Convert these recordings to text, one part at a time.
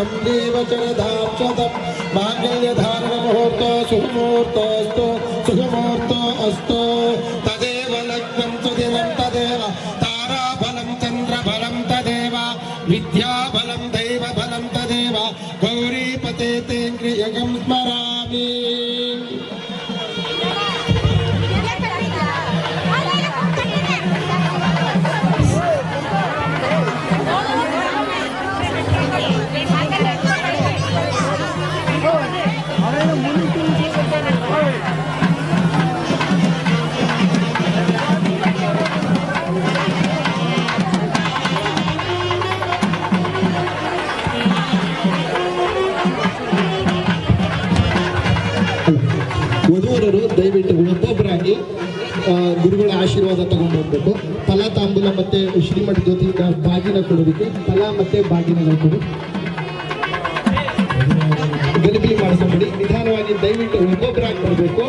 तम देव चरधाम मांगल्य धारण मुहूर्त सुमूर्त ವಧುವರರು ದಯವಿಟ್ಟು ಒಬ್ಬೊಬ್ಬರಾಗಿ ಗುರುಗಳ ಆಶೀರ್ವಾದ ತಗೊಂಡು ಹೋಗ್ಬೇಕು. ಫಲ ತಾಂಬೂಲ ಮತ್ತೆ ಶ್ರೀಮಠ ಜ್ಯೋತಿಯಿಂದ ಬಾಗಿನ ಕೊಡೋದಕ್ಕೆ ಫಲ ಮತ್ತೆ ಬಾಗಿನಗಳು ಕೊಡಿ. ಗಲಿಬಿಲಿ ಮಾಡಿಸಬೇಡಿ ನಿಧಾನವಾಗಿ ದಯವಿಟ್ಟು ಒಬ್ಬೊಬ್ಬರಾಗಿ ಕೊಡಬೇಕು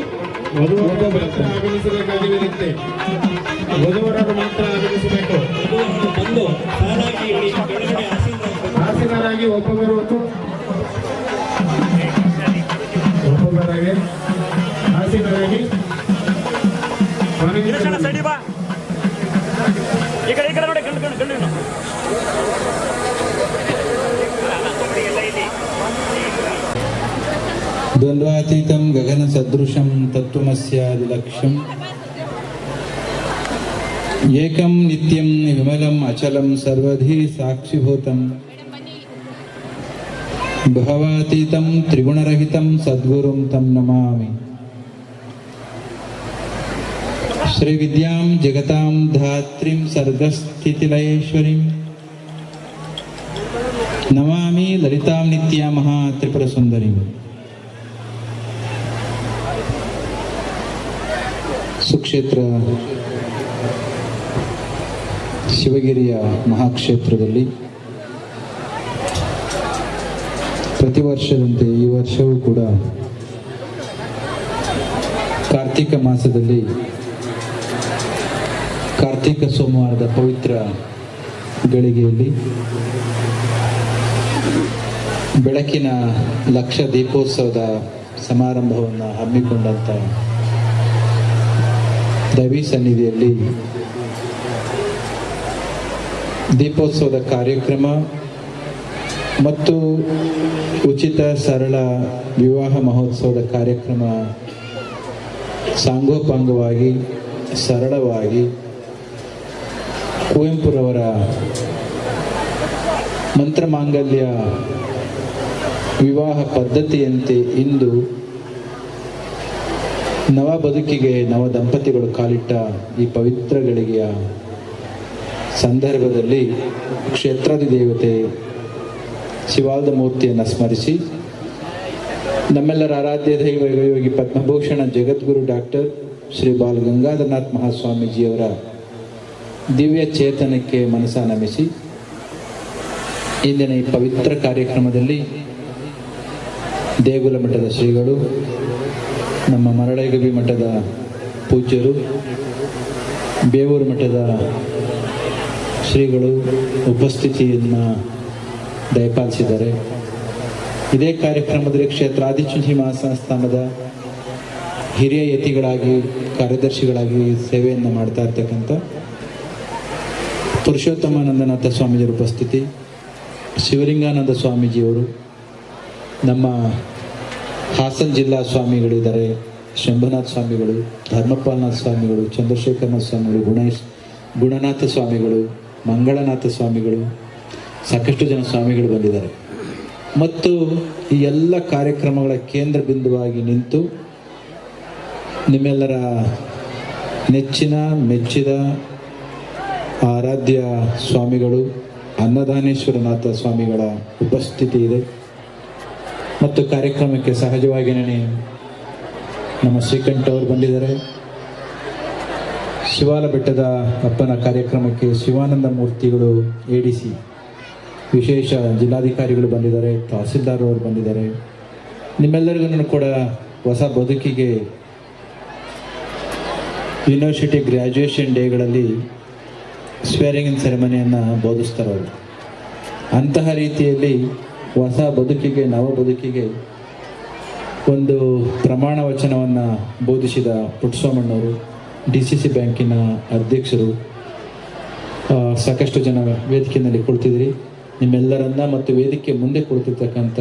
ಮಾತ್ರ ಆಗಮಿಸಬೇಕಾಗಿರುತ್ತೆ ವಧುವರರು ಮಾತ್ರ ಆಗಮಿಸಬೇಕು. ಬಂದು ಸಾಲಾಗಿ. ಆಸೀನರಾಗಿ ಒಬ್ಬೊಬ್ಬರು ద్వంద్వాతీతం గగన సదృశం తత్వమస్యాదిలక్ష్యం ఏకం నిత్యం విమలం అచలం సర్వధి సాక్షిభూతం భవాతీతం త్రిగుణరహితం సద్గురుం తం నమామి శ్రీ విద్యాం జగతాం ధాత్రిం సర్గస్థితిలయేశ్వరిం నమామి లలితాం నిత్యామహా త్రిపురసుందరిం ಸುಕ್ಷೇತ್ರ ಶಿವಗಿರಿಯ ಮಹಾಕ್ಷೇತ್ರದಲ್ಲಿ ಪ್ರತಿ ವರ್ಷದಂತೆ ಈ ವರ್ಷವೂ ಕೂಡ ಕಾರ್ತಿಕ ಮಾಸದಲ್ಲಿ ಕಾರ್ತಿಕ ಸೋಮವಾರದ ಪವಿತ್ರ ಗಳಿಗೆಯಲ್ಲಿ ಬೆಳಕಿನ ಲಕ್ಷ ದೀಪೋತ್ಸವದ ಸಮಾರಂಭವನ್ನು ಹಮ್ಮಿಕೊಂಡಂಥ ದೈವಿ ಸನ್ನಿಧಿಯಲ್ಲಿ ದೀಪೋತ್ಸವದ ಕಾರ್ಯಕ್ರಮ ಮತ್ತು ಉಚಿತ ಸರಳ ವಿವಾಹ ಮಹೋತ್ಸವದ ಕಾರ್ಯಕ್ರಮ ಸಾಂಗೋಪಾಂಗವಾಗಿ, ಸರಳವಾಗಿ ಕುವೆಂಪುರವರ ಮಂತ್ರಮಾಂಗಲ್ಯ ವಿವಾಹ ಪದ್ಧತಿಯಂತೆ ಇಂದು ನವ ಬದುಕಿಗೆ ನವ ದಂಪತಿಗಳು ಕಾಲಿಟ್ಟ ಈ ಪವಿತ್ರ ಗಳಿಗೆಯ ಸಂದರ್ಭದಲ್ಲಿ ಕ್ಷೇತ್ರಾದಿ ದೇವತೆ ಶಿವಾದ ಮೂರ್ತಿಯನ್ನು ಸ್ಮರಿಸಿ, ನಮ್ಮೆಲ್ಲರ ಆರಾಧ್ಯ ದೈವ ಯೋಗಿ ಪದ್ಮಭೂಷಣ ಜಗದ್ಗುರು ಡಾಕ್ಟರ್ ಶ್ರೀ ಬಾಲ ಗಂಗಾಧರನಾಥ್ ಮಹಾಸ್ವಾಮೀಜಿಯವರ ದಿವ್ಯ ಚೇತನಕ್ಕೆ ಮನಸ ನಮಿಸಿ, ಇಂದಿನ ಈ ಪವಿತ್ರ ಕಾರ್ಯಕ್ರಮದಲ್ಲಿ ದೇಗುಲ ಮಠದ ಶ್ರೀಗಳು ನಮ್ಮ ಮರಳೈಗಬಿ ಮಠದ ಪೂಜ್ಯರು, ಬೇವೂರು ಮಠದ ಶ್ರೀಗಳು ಉಪಸ್ಥಿತಿಯನ್ನು ದಯಪಾಲಿಸಿದ್ದಾರೆ. ಇದೇ ಕಾರ್ಯಕ್ರಮದಲ್ಲಿ ಕ್ಷೇತ್ರ ಆದಿಚುಂಚಿ ಮಹಾಸಂಸ್ಥಾನದ ಹಿರಿಯ ಯತಿಗಳಾಗಿ, ಕಾರ್ಯದರ್ಶಿಗಳಾಗಿ ಸೇವೆಯನ್ನು ಮಾಡ್ತಾ ಇರ್ತಕ್ಕಂಥ ಪುರುಷೋತ್ತಮಾನಂದನಾಥ ಸ್ವಾಮೀಜಿಯವರ ಉಪಸ್ಥಿತಿ, ಶಿವಲಿಂಗಾನಂದ ಸ್ವಾಮೀಜಿಯವರು ನಮ್ಮ ಹಾಸನ ಜಿಲ್ಲಾ ಸ್ವಾಮಿಗಳಿದ್ದಾರೆ ಶಂಭುನಾಥ ಸ್ವಾಮಿಗಳು, ಧರ್ಮಪಾಲನಾಥ ಸ್ವಾಮಿಗಳು, ಚಂದ್ರಶೇಖರನಾಥ ಸ್ವಾಮಿಗಳು, ಗುಣೇಶ್, ಗುಣನಾಥ ಸ್ವಾಮಿಗಳು, ಮಂಗಳನಾಥ ಸ್ವಾಮಿಗಳು, ಸಾಕಷ್ಟು ಜನ ಸ್ವಾಮಿಗಳು ಬಂದಿದ್ದಾರೆ. ಮತ್ತು ಈ ಎಲ್ಲ ಕಾರ್ಯಕ್ರಮಗಳ ಕೇಂದ್ರ ಬಿಂದುವಾಗಿ ನಿಂತು ನಿಮ್ಮೆಲ್ಲರ ನೆಚ್ಚಿನ, ಮೆಚ್ಚಿದ ಆರಾಧ್ಯ ಸ್ವಾಮಿಗಳು, ಅನ್ನದಾನೇಶ್ವರನಾಥ ಸ್ವಾಮಿಗಳ ಉಪಸ್ಥಿತಿ ಇದೆ. ಮತ್ತು ಕಾರ್ಯಕ್ರಮಕ್ಕೆ ಸಹಜವಾಗಿನೇ ನಮ್ಮ ಶ್ರೀಕಂಠ ಅವರು ಬಂದಿದ್ದಾರೆ. ಶಿವಾಲ ಬೆಟ್ಟದ ಅಪ್ಪನ ಕಾರ್ಯಕ್ರಮಕ್ಕೆ ಶಿವಾನಂದ ಮೂರ್ತಿಗಳು ಎ ಡಿ ಸಿ ವಿಶೇಷ ಜಿಲ್ಲಾಧಿಕಾರಿಗಳು ಬಂದಿದ್ದಾರೆ, ತಹಸೀಲ್ದಾರ್ ಅವರು ಬಂದಿದ್ದಾರೆ. ನಿಮ್ಮೆಲ್ಲರಿಗೂ ಕೂಡ ಹೊಸ ಬದುಕಿಗೆ ಯೂನಿವರ್ಸಿಟಿ ಗ್ರ್ಯಾಜುಯೇಷನ್ ಡೇಗಳಲ್ಲಿ ಸ್ವೇರಿಂಗ್ ಇನ್ ಸೆರೆಮನಿಯನ್ನು ಬೋಧಿಸ್ತಾರೆ ಅವರು ಅಂತಹ ರೀತಿಯಲ್ಲಿ ಹೊಸ ಬದುಕಿಗೆ, ನವ ಬದುಕಿಗೆ ಒಂದು ಪ್ರಮಾಣ ವಚನವನ್ನು ಬೋಧಿಸಿದ ಪುಟ್ಟಸ್ವಾಮಣ್ಣವರು, ಡಿ ಸಿ ಸಿ ಬ್ಯಾಂಕಿನ ಅಧ್ಯಕ್ಷರು ಸಾಕಷ್ಟು ಜನ ವೇದಿಕೆಯಲ್ಲಿ ಕುಳಿತಿದ್ರಿ. ನಿಮ್ಮೆಲ್ಲರನ್ನ ಮತ್ತು ವೇದಿಕೆ ಮುಂದೆ ಕುಳಿತಿರ್ತಕ್ಕಂಥ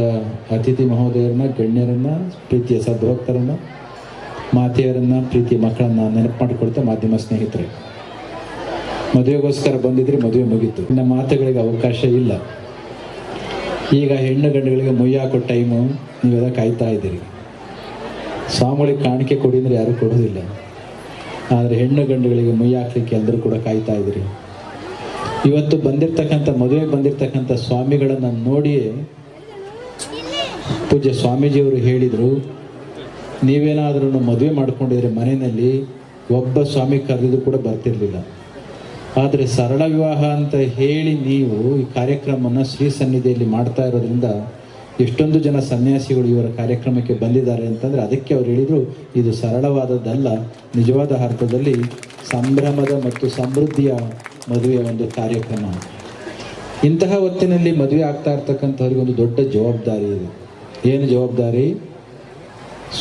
ಅತಿಥಿ ಮಹೋದಯರನ್ನ, ಗಣ್ಯರನ್ನ, ಪ್ರೀತಿಯ ಸದ್ಭಕ್ತರನ್ನ ಮಾತೆಯರನ್ನ ಪ್ರೀತಿಯ ಮಕ್ಕಳನ್ನ ನೆನಪು ಮಾಡಿಕೊಳ್ತಾ ಮಾಧ್ಯಮ ಸ್ನೇಹಿತರೆ. ಮದುವೆಗೋಸ್ಕರ ಬಂದಿದ್ರೆ, ಮದುವೆ ಮುಗೀತು. ಇನ್ನು ಮಾತುಗಳಿಗೆ ಅವಕಾಶ ಇಲ್ಲ. ಈಗ ಹೆಣ್ಣು ಗಂಡುಗಳಿಗೆ ಮುಯ್ಯ ಹಾಕೋ ಟೈಮು ನೀವೆಲ್ಲ ಕಾಯ್ತಾ ಇದ್ದೀರಿ. ಸ್ವಾಮಿಗಳಿಗೆ ಕಾಣಿಕೆ ಕೊಡಿ ಅಂದರೆ ಯಾರೂ ಕೊಡೋದಿಲ್ಲ ಆದರೆ ಹೆಣ್ಣು ಗಂಡುಗಳಿಗೆ ಮುಯ್ಯ ಹಾಕ್ಲಿಕ್ಕೆ ಎಲ್ಲರೂ ಕೂಡ ಕಾಯ್ತಾ ಇದ್ದೀರಿ. ಇವತ್ತು ಬಂದಿರ್ತಕ್ಕಂಥ, ಮದುವೆಗೆ ಬಂದಿರ್ತಕ್ಕಂಥ ಸ್ವಾಮಿಗಳನ್ನು ನೋಡಿಯೇ ಪೂಜ್ಯ ಸ್ವಾಮೀಜಿಯವರು ಹೇಳಿದರು ನೀವೇನಾದ್ರೂ ಮದುವೆ ಮಾಡ್ಕೊಂಡಿದ್ರೆ ಮನೆಯಲ್ಲಿ ಒಬ್ಬ ಸ್ವಾಮಿ ಕರೆದಿದ್ದು ಕೂಡ ಬರ್ತಿರ್ಲಿಲ್ಲ. ಆದರೆ ಸರಳ ವಿವಾಹ ಅಂತ ಹೇಳಿ ನೀವು ಈ ಕಾರ್ಯಕ್ರಮವನ್ನು ಶ್ರೀ ಸನ್ನಿಧಿಯಲ್ಲಿ ಮಾಡ್ತಾ ಇರೋದ್ರಿಂದ ಎಷ್ಟೊಂದು ಜನ ಸನ್ಯಾಸಿಗಳು ಇವರ ಕಾರ್ಯಕ್ರಮಕ್ಕೆ ಬಂದಿದ್ದಾರೆ ಅಂತಂದರೆ ಅದಕ್ಕೆ ಅವ್ರು ಹೇಳಿದರು, ಇದು ಸರಳವಾದದ್ದಲ್ಲ. ನಿಜವಾದ ಅರ್ಥದಲ್ಲಿ ಸಂಭ್ರಮದ ಮತ್ತು ಸಮೃದ್ಧಿಯ ಮದುವೆಯ ಒಂದು ಕಾರ್ಯಕ್ರಮ. ಇಂತಹ ಹೊತ್ತಿನಲ್ಲಿ ಮದುವೆ ಆಗ್ತಾ ಇರ್ತಕ್ಕಂಥವ್ರಿಗೆ ಒಂದು ದೊಡ್ಡ ಜವಾಬ್ದಾರಿ ಇದೆ. ಏನು ಜವಾಬ್ದಾರಿ?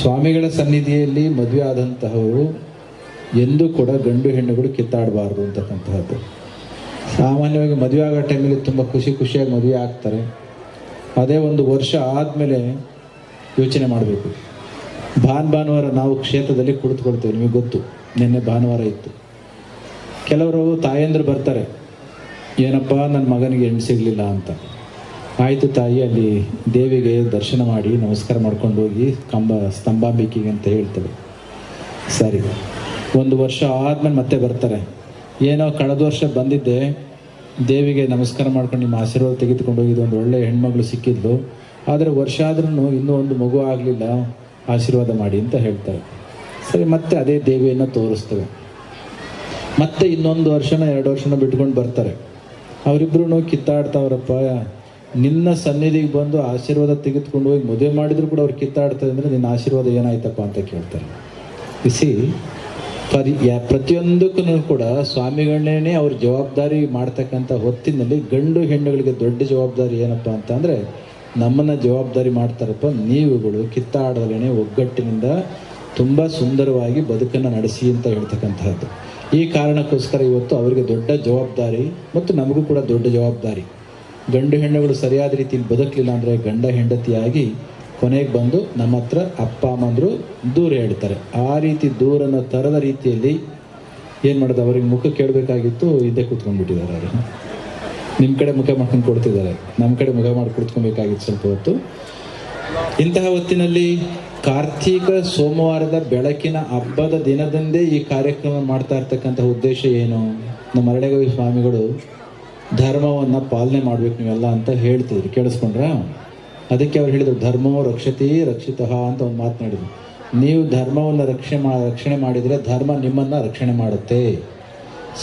ಸ್ವಾಮಿಗಳ ಸನ್ನಿಧಿಯಲ್ಲಿ ಮದುವೆ ಆದಂತಹವರು ಎಂದೂ ಕೂಡ ಗಂಡು ಹೆಣ್ಣುಗಳು ಕಿತ್ತಾಡಬಾರ್ದು ಅಂತಕ್ಕಂತಹದ್ದು. ಸಾಮಾನ್ಯವಾಗಿ ಮದುವೆ ಆಗೋ ಟೈಮಲ್ಲಿ ತುಂಬ ಖುಷಿ ಖುಷಿಯಾಗಿ ಮದುವೆ ಆಗ್ತಾರೆ. ಅದೇ ಒಂದು ವರ್ಷ ಆದಮೇಲೆ ಯೋಚನೆ ಮಾಡಬೇಕು. ಭಾನ್ ಭಾನುವಾರ ನಾವು ಕ್ಷೇತ್ರದಲ್ಲಿ ಕುಳಿತುಕೊಳ್ತೇವೆ, ನಿಮಗೆ ಗೊತ್ತು, ನಿನ್ನೆ ಭಾನುವಾರ ಇತ್ತು. ಕೆಲವರು ತಾಯಂದ್ರು ಬರ್ತಾರೆ, ಏನಪ್ಪ, ನನ್ನ ಮಗನಿಗೆ ಹೆಣ್ಣು ಸಿಗಲಿಲ್ಲ ಅಂತ. ಆಯಿತು ತಾಯಿ, ಅಲ್ಲಿ ದೇವಿಗೆ ದರ್ಶನ ಮಾಡಿ ನಮಸ್ಕಾರ ಮಾಡ್ಕೊಂಡು ಹೋಗಿ ಕಂಬ ಸ್ತಂಭಾಂಬಿಕೆಗೆ ಅಂತ ಹೇಳ್ತೇವೆ. ಸರಿ. ಒಂದು ವರ್ಷ ಆದ್ಮೇಲೆ ಮತ್ತೆ ಬರ್ತಾರೆ. ಏನೋ ಕಳೆದ ವರ್ಷ ಬಂದಿದ್ದೆ, ದೇವಿಗೆ ನಮಸ್ಕಾರ ಮಾಡ್ಕೊಂಡು ನಿಮ್ಮ ಆಶೀರ್ವಾದ ತೆಗೆದುಕೊಂಡು ಹೋಗಿದ್ದು ಒಂದು ಒಳ್ಳೆ ಹೆಣ್ಮಗಳು ಸಿಕ್ಕಿದ್ಲು. ಆದರೆ ವರ್ಷ ಆದ್ರೂ ಇನ್ನೂ ಒಂದು ಮಗು ಆಗಲಿಲ್ಲ, ಆಶೀರ್ವಾದ ಮಾಡಿ ಅಂತ ಹೇಳ್ತಾರೆ. ಸರಿ, ಮತ್ತೆ ಅದೇ ದೇವಿಯನ್ನು ತೋರಿಸ್ತೇವೆ. ಮತ್ತೆ ಇನ್ನೊಂದು ವರ್ಷನ ಎರಡು ವರ್ಷನ ಬಿಟ್ಕೊಂಡು ಬರ್ತಾರೆ. ಅವರಿಬ್ರು ಕಿತ್ತಾಡ್ತಾವ್ರಪ್ಪ, ನಿನ್ನ ಸನ್ನಿಧಿಗೆ ಬಂದು ಆಶೀರ್ವಾದ ತೆಗೆದುಕೊಂಡು ಹೋಗಿ ಮದುವೆ ಮಾಡಿದ್ರು ಕೂಡ ಅವ್ರು ಕಿತ್ತಾಡ್ತಾರೆ ಅಂದರೆ ನಿನ್ನ ಆಶೀರ್ವಾದ ಏನಾಯ್ತಪ್ಪ ಅಂತ ಕೇಳ್ತಾರೆ. ಬಿಸಿ ಪರಿ ಯಾ- ಪ್ರತಿಯೊಂದಕ್ಕೂ ಕೂಡ ಸ್ವಾಮಿಗಳನ್ನೇ ಅವ್ರ ಜವಾಬ್ದಾರಿ ಮಾಡ್ತಕ್ಕಂಥ ಹೊತ್ತಿನಲ್ಲಿ ಗಂಡು ಹೆಣ್ಣುಗಳಿಗೆ ದೊಡ್ಡ ಜವಾಬ್ದಾರಿ ಏನಪ್ಪ ಅಂತ ಅಂದರೆ ನಮ್ಮನ್ನು ಜವಾಬ್ದಾರಿ ಮಾಡ್ತಾರಪ್ಪ, ನೀವುಗಳು ಕಿತ್ತಾಡದಲ್ಲೇನೆ ಒಗ್ಗಟ್ಟಿನಿಂದ ತುಂಬ ಸುಂದರವಾಗಿ ಬದುಕನ್ನು ನಡೆಸಿ ಅಂತ ಹೇಳ್ತಕ್ಕಂತಹದ್ದು. ಈ ಕಾರಣಕ್ಕೋಸ್ಕರ ಇವತ್ತು ಅವರಿಗೆ ದೊಡ್ಡ ಜವಾಬ್ದಾರಿ ಮತ್ತು ನಮಗೂ ಕೂಡ ದೊಡ್ಡ ಜವಾಬ್ದಾರಿ. ಗಂಡು ಹೆಣ್ಣುಗಳು ಸರಿಯಾದ ರೀತಿಯಲ್ಲಿ ಬದುಕಲಿಲ್ಲ ಅಂದರೆ ಗಂಡ ಹೆಂಡತಿಯಾಗಿ ಕೊನೆಗೆ ಬಂದು ನಮ್ಮ ಹತ್ರ ಅಪ್ಪ ಅಮ್ಮಂದರು ದೂರ ಹೇಳ್ತಾರೆ. ಆ ರೀತಿ ದೂರನ್ನು ತರದ ರೀತಿಯಲ್ಲಿ ಏನು ಮಾಡೋದು? ಅವ್ರಿಗೆ ಮುಖ ಕೇಳಬೇಕಾಗಿತ್ತು, ಇದ್ದೇ ಕೂತ್ಕೊಂಡ್ಬಿಟ್ಟಿದ್ದಾರೆ ಅವರು. ನಿಮ್ಮ ಕಡೆ ಮುಖ ಮಾಡ್ಕೊಂಡು ಕೊಡ್ತಿದ್ದಾರೆ. ನಮ್ಮ ಕಡೆ ಮುಖ ಮಾಡಿ ಕುತ್ಕೊಬೇಕಾಗಿತ್ತು ಸ್ವಲ್ಪ ಹೊತ್ತು. ಇಂತಹ ಹೊತ್ತಿನಲ್ಲಿ ಕಾರ್ತೀಕ ಸೋಮವಾರದ ಬೆಳಕಿನ ಹಬ್ಬದ ದಿನದಂದೇ ಈ ಕಾರ್ಯಕ್ರಮ ಮಾಡ್ತಾ ಇರ್ತಕ್ಕಂಥ ಉದ್ದೇಶ ಏನು? ನಮ್ಮ ಮರಳೆಗೋವಿ ಸ್ವಾಮಿಗಳು ಧರ್ಮವನ್ನು ಪಾಲನೆ ಮಾಡಬೇಕು ನೀವೆಲ್ಲ ಅಂತ ಹೇಳ್ತಿದ್ರು. ಕೇಳಿಸ್ಕೊಂಡ್ರ? ಅದಕ್ಕೆ ಅವ್ರು ಹೇಳಿದರು, ಧರ್ಮೋ ರಕ್ಷತಿ ರಕ್ಷಿತ ಅಂತ ಒಂದು ಮಾತನಾಡಿದ್ರು ನೀವು ಧರ್ಮವನ್ನು ರಕ್ಷಣೆ ಮಾ, ರಕ್ಷಣೆ ಮಾಡಿದರೆ ಧರ್ಮ ನಿಮ್ಮನ್ನು ರಕ್ಷಣೆ ಮಾಡುತ್ತೆ.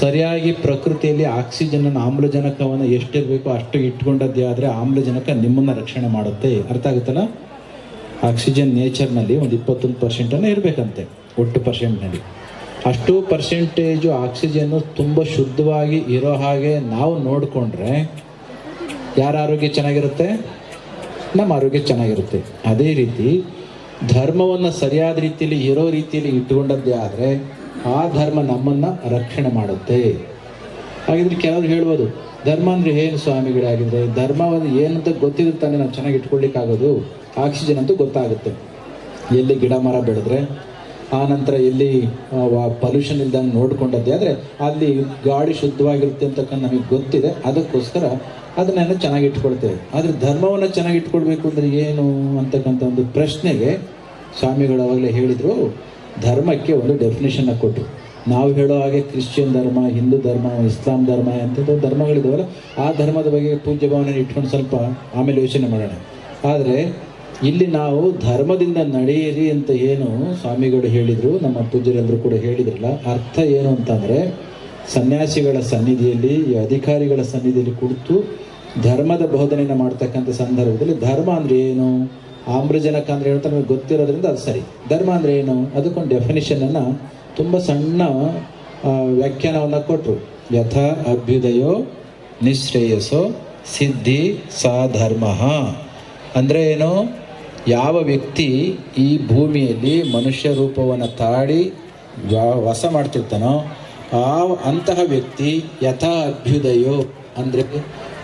ಸರಿಯಾಗಿ ಪ್ರಕೃತಿಯಲ್ಲಿ ಆಕ್ಸಿಜನ್ ಆಮ್ಲಜನಕವನ್ನು ಎಷ್ಟಿರಬೇಕು ಅಷ್ಟು ಇಟ್ಕೊಂಡದ್ದೇ ಆದರೆ ಆಮ್ಲಜನಕ ನಿಮ್ಮನ್ನು ರಕ್ಷಣೆ ಮಾಡುತ್ತೆ. ಅರ್ಥ ಆಗುತ್ತಲ್ಲ? ಆಕ್ಸಿಜನ್ ನೇಚರ್ನಲ್ಲಿ ಒಂದು ಇಪ್ಪತ್ತೊಂದು ಪರ್ಸೆಂಟನ್ನು ಇರಬೇಕಂತೆ, ಒಟ್ಟು ಪರ್ಸೆಂಟ್ನಲ್ಲಿ. ಅಷ್ಟು ಪರ್ಸೆಂಟೇಜು ಆಕ್ಸಿಜನ್ನು ತುಂಬ ಶುದ್ಧವಾಗಿ ಇರೋ ಹಾಗೆ ನಾವು ನೋಡಿಕೊಂಡ್ರೆ ಯಾರ ಆರೋಗ್ಯ ಚೆನ್ನಾಗಿರುತ್ತೆ? ನಮ್ಮ ಆರೋಗ್ಯ ಚೆನ್ನಾಗಿರುತ್ತೆ. ಅದೇ ರೀತಿ ಧರ್ಮವನ್ನು ಸರಿಯಾದ ರೀತಿಯಲ್ಲಿ ಇರೋ ರೀತಿಯಲ್ಲಿ ಇಟ್ಟುಕೊಂಡದ್ದೇ ಆದರೆ ಆ ಧರ್ಮ ನಮ್ಮನ್ನು ರಕ್ಷಣೆ ಮಾಡುತ್ತೆ. ಹಾಗಿದ್ರೆ ಕೆಲವರು ಹೇಳ್ಬೋದು, ಧರ್ಮ ಅಂದರೆ ಏನು ಸ್ವಾಮಿಗಳಾಗಿದ್ರೆ ಧರ್ಮವನ್ನು ಏನಂತ ಗೊತ್ತಿದ್ರೆ ತಾನೇ ನಾವು ಚೆನ್ನಾಗಿ ಇಟ್ಕೊಳ್ಳಿಕ್ಕಾಗೋದು? ಆಕ್ಸಿಜನ್ ಅಂತೂ ಗೊತ್ತಾಗುತ್ತೆ. ಎಲ್ಲಿ ಗಿಡ ಮರ ಬೆಳೆದ್ರೆ, ಆ ನಂತರ ಎಲ್ಲಿ ಪೊಲ್ಯೂಷನ್ ಇಲ್ದಂಗೆ ನೋಡ್ಕೊಂಡದ್ದೇ ಆದರೆ ಅಲ್ಲಿ ಗಾಳಿ ಶುದ್ಧವಾಗಿರುತ್ತೆ ಅಂತಕ್ಕಂಥ ನಮಗೆ ಗೊತ್ತಿದೆ. ಅದಕ್ಕೋಸ್ಕರ ಅದನ್ನೆಲ್ಲ ಚೆನ್ನಾಗಿ ಇಟ್ಕೊಳ್ತೇವೆ ಆದರೆ ಧರ್ಮವನ್ನು ಚೆನ್ನಾಗಿ ಇಟ್ಕೊಳ್ಬೇಕು ಅಂದರೆ ಏನು ಅಂತಕ್ಕಂಥ ಒಂದು ಪ್ರಶ್ನೆಗೆ ಸ್ವಾಮಿಗಳು ಅವಾಗಲೇ ಹೇಳಿದರು, ಧರ್ಮಕ್ಕೆ ಒಂದು ಡೆಫಿನೇಷನ್ನ ಕೊಟ್ಟರು ನಾವು ಹೇಳೋ ಹಾಗೆ ಕ್ರಿಶ್ಚಿಯನ್ ಧರ್ಮ, ಹಿಂದೂ ಧರ್ಮ, ಇಸ್ಲಾಂ ಧರ್ಮ ಅಂಥದ್ದು ಧರ್ಮಗಳಿದಾವಲ್ಲ, ಆ ಧರ್ಮದ ಬಗ್ಗೆ ಪೂಜ್ಯ ಭಾವನೆ ಇಟ್ಕೊಂಡು ಸ್ವಲ್ಪ ಆಮೇಲೆ ಯೋಚನೆ ಮಾಡೋಣ. ಆದರೆ ಇಲ್ಲಿ ನಾವು ಧರ್ಮದಿಂದ ನಡೆಯಿರಿ ಅಂತ ಏನು ಸ್ವಾಮಿಗಳು ಹೇಳಿದರು, ನಮ್ಮ ಪೂಜ್ಯರೆಲ್ಲರೂ ಕೂಡ ಹೇಳಿದ್ರಲ್ಲ, ಅರ್ಥ ಏನು ಅಂತಂದರೆ ಸನ್ಯಾಸಿಗಳ ಸನ್ನಿಧಿಯಲ್ಲಿ, ಈ ಅಧಿಕಾರಿಗಳ ಸನ್ನಿಧಿಯಲ್ಲಿ ಕುಳಿತು ಧರ್ಮದ ಬೋಧನೆಯನ್ನು ಮಾಡ್ತಕ್ಕಂಥ ಸಂದರ್ಭದಲ್ಲಿ ಧರ್ಮ ಅಂದರೆ ಏನು? ಆಮ್ಲಜನಕ ಅಂದರೆ ಏನು ನಮಗೆ ಗೊತ್ತಿರೋದ್ರಿಂದ ಅದು ಸರಿ. ಧರ್ಮ ಅಂದರೆ ಏನು? ಅದಕ್ಕೊಂದು ಡೆಫಿನಿಷನನ್ನು ತುಂಬ ಸಣ್ಣ ವ್ಯಾಖ್ಯಾನವನ್ನು ಕೊಟ್ಟರು ಯಥಾ ಅಭ್ಯುದಯೋ ನಿಶ್ರೇಯಸೋ ಸಿದ್ಧಿ ಸಾ ಧರ್ಮ. ಅಂದರೆ ಏನು? ಯಾವ ವ್ಯಕ್ತಿ ಈ ಭೂಮಿಯಲ್ಲಿ ಮನುಷ್ಯ ರೂಪವನ್ನು ತಾಳಿ ವಾಸ ಮಾಡ್ತಿರ್ತಾನೋ ಆ ಅಂತಹ ವ್ಯಕ್ತಿ ಯಥಾ ಅಭ್ಯುದಯೋ ಅಂದರೆ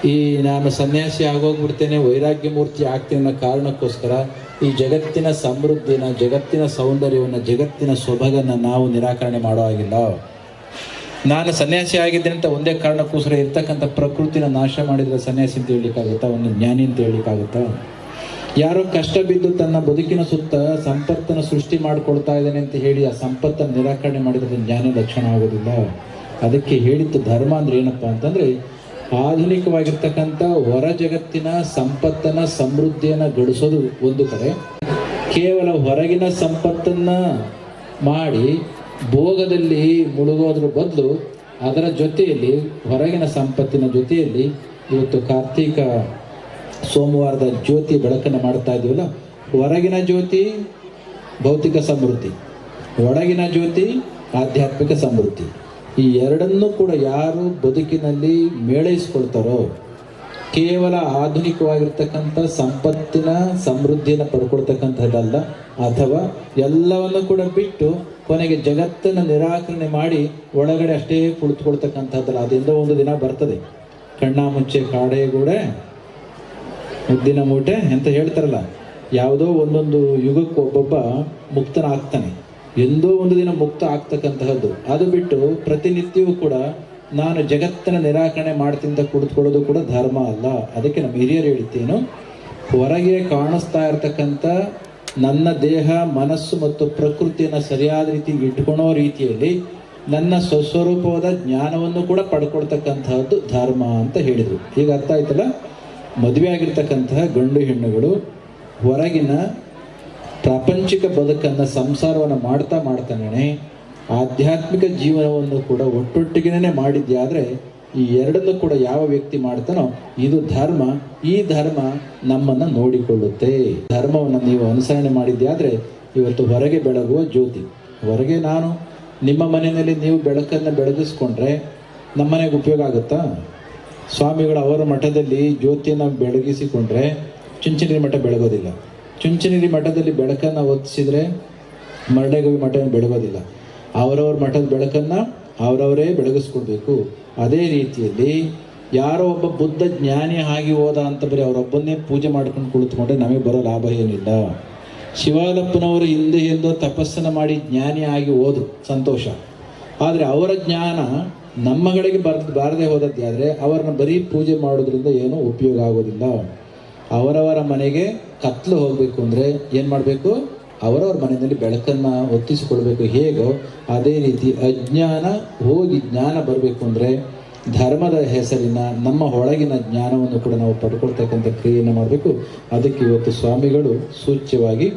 ಈ ನಾನು ಸನ್ಯಾಸಿ ಆಗೋಗ್ಬಿಡ್ತೇನೆ ವೈರಾಗ್ಯ ಮೂರ್ತಿ ಆಗ್ತೇನೆ ಅನ್ನೋ ಕಾರಣಕ್ಕೋಸ್ಕರ ಈ ಜಗತ್ತಿನ ಸಮೃದ್ಧಿನ, ಜಗತ್ತಿನ ಸೌಂದರ್ಯವನ್ನು, ಜಗತ್ತಿನ ಸೊಬಗನ್ನು ನಾವು ನಿರಾಕರಣೆ ಮಾಡೋ ಹಾಗಿಲ್ಲ. ನಾನು ಸನ್ಯಾಸಿ ಆಗಿದ್ದೇನೆ ಅಂತ ಒಂದೇ ಕಾರಣಕ್ಕೋಸ್ಕರ ಇರ್ತಕ್ಕಂಥ ಪ್ರಕೃತಿನ ನಾಶ ಮಾಡಿದರೆ ಸನ್ಯಾಸಿ ಅಂತ ಹೇಳಲಿಕ್ಕಾಗುತ್ತಾ? ಒಂದು ಜ್ಞಾನಿ ಅಂತ ಹೇಳಲಿಕ್ಕಾಗುತ್ತಾ? ಯಾರೋ ಕಷ್ಟ ಬಿದ್ದು ತನ್ನ ಬದುಕಿನ ಸುತ್ತ ಸಂಪತ್ತನ್ನು ಸೃಷ್ಟಿ ಮಾಡಿಕೊಳ್ತಾ ಇದ್ದಾನೆ ಅಂತ ಹೇಳಿ ಆ ಸಂಪತ್ತನ್ನು ನಿರಾಕರಣೆ ಮಾಡಿದ್ರೆ ಜ್ಞಾನ ಲಕ್ಷಣ ಆಗೋದಿಲ್ಲ. ಅದಕ್ಕೆ ಹೇಳಿದ್ದು ಧರ್ಮ ಅಂದ್ರೆ ಏನಪ್ಪ ಅಂತಂದ್ರೆ ಆಧುನಿಕವಾಗಿರ್ತಕ್ಕಂಥ ಹೊರ ಜಗತ್ತಿನ ಸಂಪತ್ತನ್ನ ಸಮೃದ್ಧಿಯನ್ನ ಗಳಿಸೋದು ಒಂದು ಕಡೆ ಕೇವಲ ಹೊರಗಿನ ಸಂಪತ್ತನ್ನ ಮಾಡಿ ಭೋಗದಲ್ಲಿ ಮುಳುಗೋದ್ರ ಬದಲು ಅದರ ಜೊತೆಯಲ್ಲಿ ಹೊರಗಿನ ಸಂಪತ್ತಿನ ಜೊತೆಯಲ್ಲಿ ಇವತ್ತು ಕಾರ್ತೀಕ ಸೋಮವಾರದ ಜ್ಯೋತಿ ಬೆಳಕನ್ನು ಮಾಡ್ತಾ ಇದ್ದೀವಲ್ಲ ಹೊರಗಿನ ಜ್ಯೋತಿ, ಭೌತಿಕ ಸಮೃದ್ಧಿ. ಒಳಗಿನ ಜ್ಯೋತಿ, ಆಧ್ಯಾತ್ಮಿಕ ಸಮೃದ್ಧಿ. ಈ ಎರಡನ್ನೂ ಕೂಡ ಯಾರು ಬದುಕಿನಲ್ಲಿ ಮೇಳೈಸ್ಕೊಳ್ತಾರೋ, ಕೇವಲ ಆಧುನಿಕವಾಗಿರ್ತಕ್ಕಂಥ ಸಂಪತ್ತಿನ ಸಮೃದ್ಧಿಯನ್ನು ಪಡ್ಕೊಳ್ತಕ್ಕಂಥದ್ದಲ್ಲ, ಅಥವಾ ಎಲ್ಲವನ್ನು ಕೂಡ ಬಿಟ್ಟು ಕೊನೆಗೆ ಜಗತ್ತನ್ನು ನಿರಾಕರಣೆ ಮಾಡಿ ಒಳಗಡೆ ಅಷ್ಟೇ ಕುಳಿತುಕೊಳ್ತಕ್ಕಂಥದ್ದಲ್ಲ. ಅದರಿಂದ ಒಂದು ದಿನ ಬರ್ತದೆ. ಕಣ್ಣಾ ಮುಂಚೆ ಕಾಡೆಗೂಡೆ ಮುದ್ದಿನ ಮೂಟೆ ಅಂತ ಹೇಳ್ತಾರಲ್ಲ, ಯಾವುದೋ ಒಂದೊಂದು ಯುಗಕ್ಕೆ ಒಬ್ಬೊಬ್ಬ ಮುಕ್ತನಾಗ್ತಾನೆ. ಎಂದೋ ಒಂದು ದಿನ ಮುಕ್ತ ಆಗ್ತಕ್ಕಂತಹದ್ದು. ಅದು ಬಿಟ್ಟು ಪ್ರತಿನಿತ್ಯವೂ ಕೂಡ ನಾನು ಜಗತ್ತನ್ನ ನಿರಾಕರಣೆ ಮಾಡ್ತಿಂತ ಕುಳಿತುಕೊಳ್ಳೋದು ಕೂಡ ಧರ್ಮ ಅಲ್ಲ. ಅದಕ್ಕೆ ನಮ್ಮ ಹಿರಿಯರು ಹೇಳಿದ್ದೇನು, ಹೊರಗೆ ಕಾಣಿಸ್ತಾ ಇರತಕ್ಕಂಥ ನನ್ನ ದೇಹ, ಮನಸ್ಸು ಮತ್ತು ಪ್ರಕೃತಿಯನ್ನು ಸರಿಯಾದ ರೀತಿಗೆ ಇಟ್ಕೊಳೋ ರೀತಿಯಲ್ಲಿ ನನ್ನ ಸ್ವಸ್ವರೂಪವಾದ ಜ್ಞಾನವನ್ನು ಕೂಡ ಪಡ್ಕೊಳ್ತಕ್ಕಂತಹದ್ದು ಧರ್ಮ ಅಂತ ಹೇಳಿದರು. ಈಗ ಅರ್ಥ ಆಯ್ತಲ್ಲ? ಮದುವೆ ಆಗಿರ್ತಕ್ಕಂತಹ ಗಂಡು ಹೆಣ್ಣುಗಳು ಹೊರಗಿನ ಪ್ರಾಪಂಚಿಕ ಬದುಕನ್ನು ಸಂಸಾರವನ್ನು ಮಾಡ್ತಾ ಮಾಡ್ತಾನೆ ಆಧ್ಯಾತ್ಮಿಕ ಜೀವನವನ್ನು ಕೂಡ ಒಟ್ಟೊಟ್ಟಿಗೆನೇ ಮಾಡಿದ್ಯಾದರೆ ಈ ಎರಡನ್ನು ಕೂಡ ಯಾವ ವ್ಯಕ್ತಿ ಮಾಡ್ತಾನೋ ಇದು ಧರ್ಮ. ಈ ಧರ್ಮ ನಮ್ಮನ್ನು ನೋಡಿಕೊಳ್ಳುತ್ತೆ. ಧರ್ಮವನ್ನು ನೀವು ಅನುಸರಣೆ ಮಾಡಿದ್ಯಾದರೆ ಇವತ್ತು ಹೊರಗೆ ಬೆಳಗುವ ಜ್ಯೋತಿ. ಹೊರಗೆ ನಾನು ನಿಮ್ಮ ಮನೆಯಲ್ಲಿ ನೀವು ಬೆಳಕನ್ನು ಬೆಳಗಿಸ್ಕೊಂಡ್ರೆ ನಮ್ಮನೆಗೆ ಉಪಯೋಗ ಆಗುತ್ತಾ? ಸ್ವಾಮಿಗಳು ಅವರ ಮಠದಲ್ಲಿ ಜ್ಯೋತಿಯನ್ನು ಬೆಳಗಿಸಿಕೊಂಡ್ರೆ ಚುಂಚನಗಿರಿ ಮಠ ಬೆಳಗೋದಿಲ್ಲ. ಚುಂಚನಗಿರಿ ಮಠದಲ್ಲಿ ಬೆಳಕನ್ನು ಒತ್ತಿಸಿದ್ರೆ ಮರಡೇಗವಿ ಮಠ ಬೆಳಗೋದಿಲ್ಲ. ಅವರವ್ರ ಮಠದ ಬೆಳಕನ್ನು ಅವರವರೇ ಬೆಳಗಿಸ್ಕೊಡ್ಬೇಕು. ಅದೇ ರೀತಿಯಲ್ಲಿ ಯಾರೋ ಒಬ್ಬ ಬುದ್ಧ ಜ್ಞಾನಿ ಆಗಿ ಹೋದ ಅಂತ ಬರೀ ಅವರೊಬ್ಬನ್ನೇ ಪೂಜೆ ಮಾಡ್ಕೊಂಡು ಕುಳಿತುಕೊಂಡ್ರೆ ನಮಗೆ ಬರೋ ಲಾಭ ಏನಿಲ್ಲ. ಶಿವಾಲಪ್ಪನವರು ಹಿಂದೆ ಎಂದು ತಪಸ್ಸನ್ನು ಮಾಡಿ ಜ್ಞಾನಿ ಆಗಿ ಹೋದ್ರು. ಸಂತೋಷ. ಆದರೆ ಅವರ ಜ್ಞಾನ ನಮ್ಮಗಳಿಗೆ ಬರ್, ಬಾರದೆ ಹೋದದ್ದಾದರೆ ಅವರನ್ನ ಬರೀ ಪೂಜೆ ಮಾಡೋದ್ರಿಂದ ಏನೂ ಉಪಯೋಗ ಆಗೋದಿಲ್ಲ. ಅವರವರ ಮನೆಗೆ ಕತ್ಲು ಹೋಗಬೇಕು ಅಂದರೆ ಏನು ಮಾಡಬೇಕು? ಅವರವ್ರ ಮನೆಯಲ್ಲಿ ಬೆಳಕನ್ನು ಒತ್ತಿಸಿಕೊಳ್ಬೇಕು ಹೇಗೋ ಅದೇ ರೀತಿ ಅಜ್ಞಾನ ಹೋಗಿ ಜ್ಞಾನ ಬರಬೇಕು ಅಂದರೆ ಧರ್ಮದ ಹೆಸರಿನ ನಮ್ಮ ಒಳಗಿನ ಜ್ಞಾನವನ್ನು ಕೂಡ ನಾವು ಪಡ್ಕೊಳ್ತಕ್ಕಂಥ ಕ್ರಿಯೆಯನ್ನು ಮಾಡಬೇಕು. ಅದಕ್ಕೆ ಇವತ್ತು ಸ್ವಾಮಿಗಳು ಸೂಚ್ಯವಾಗಿ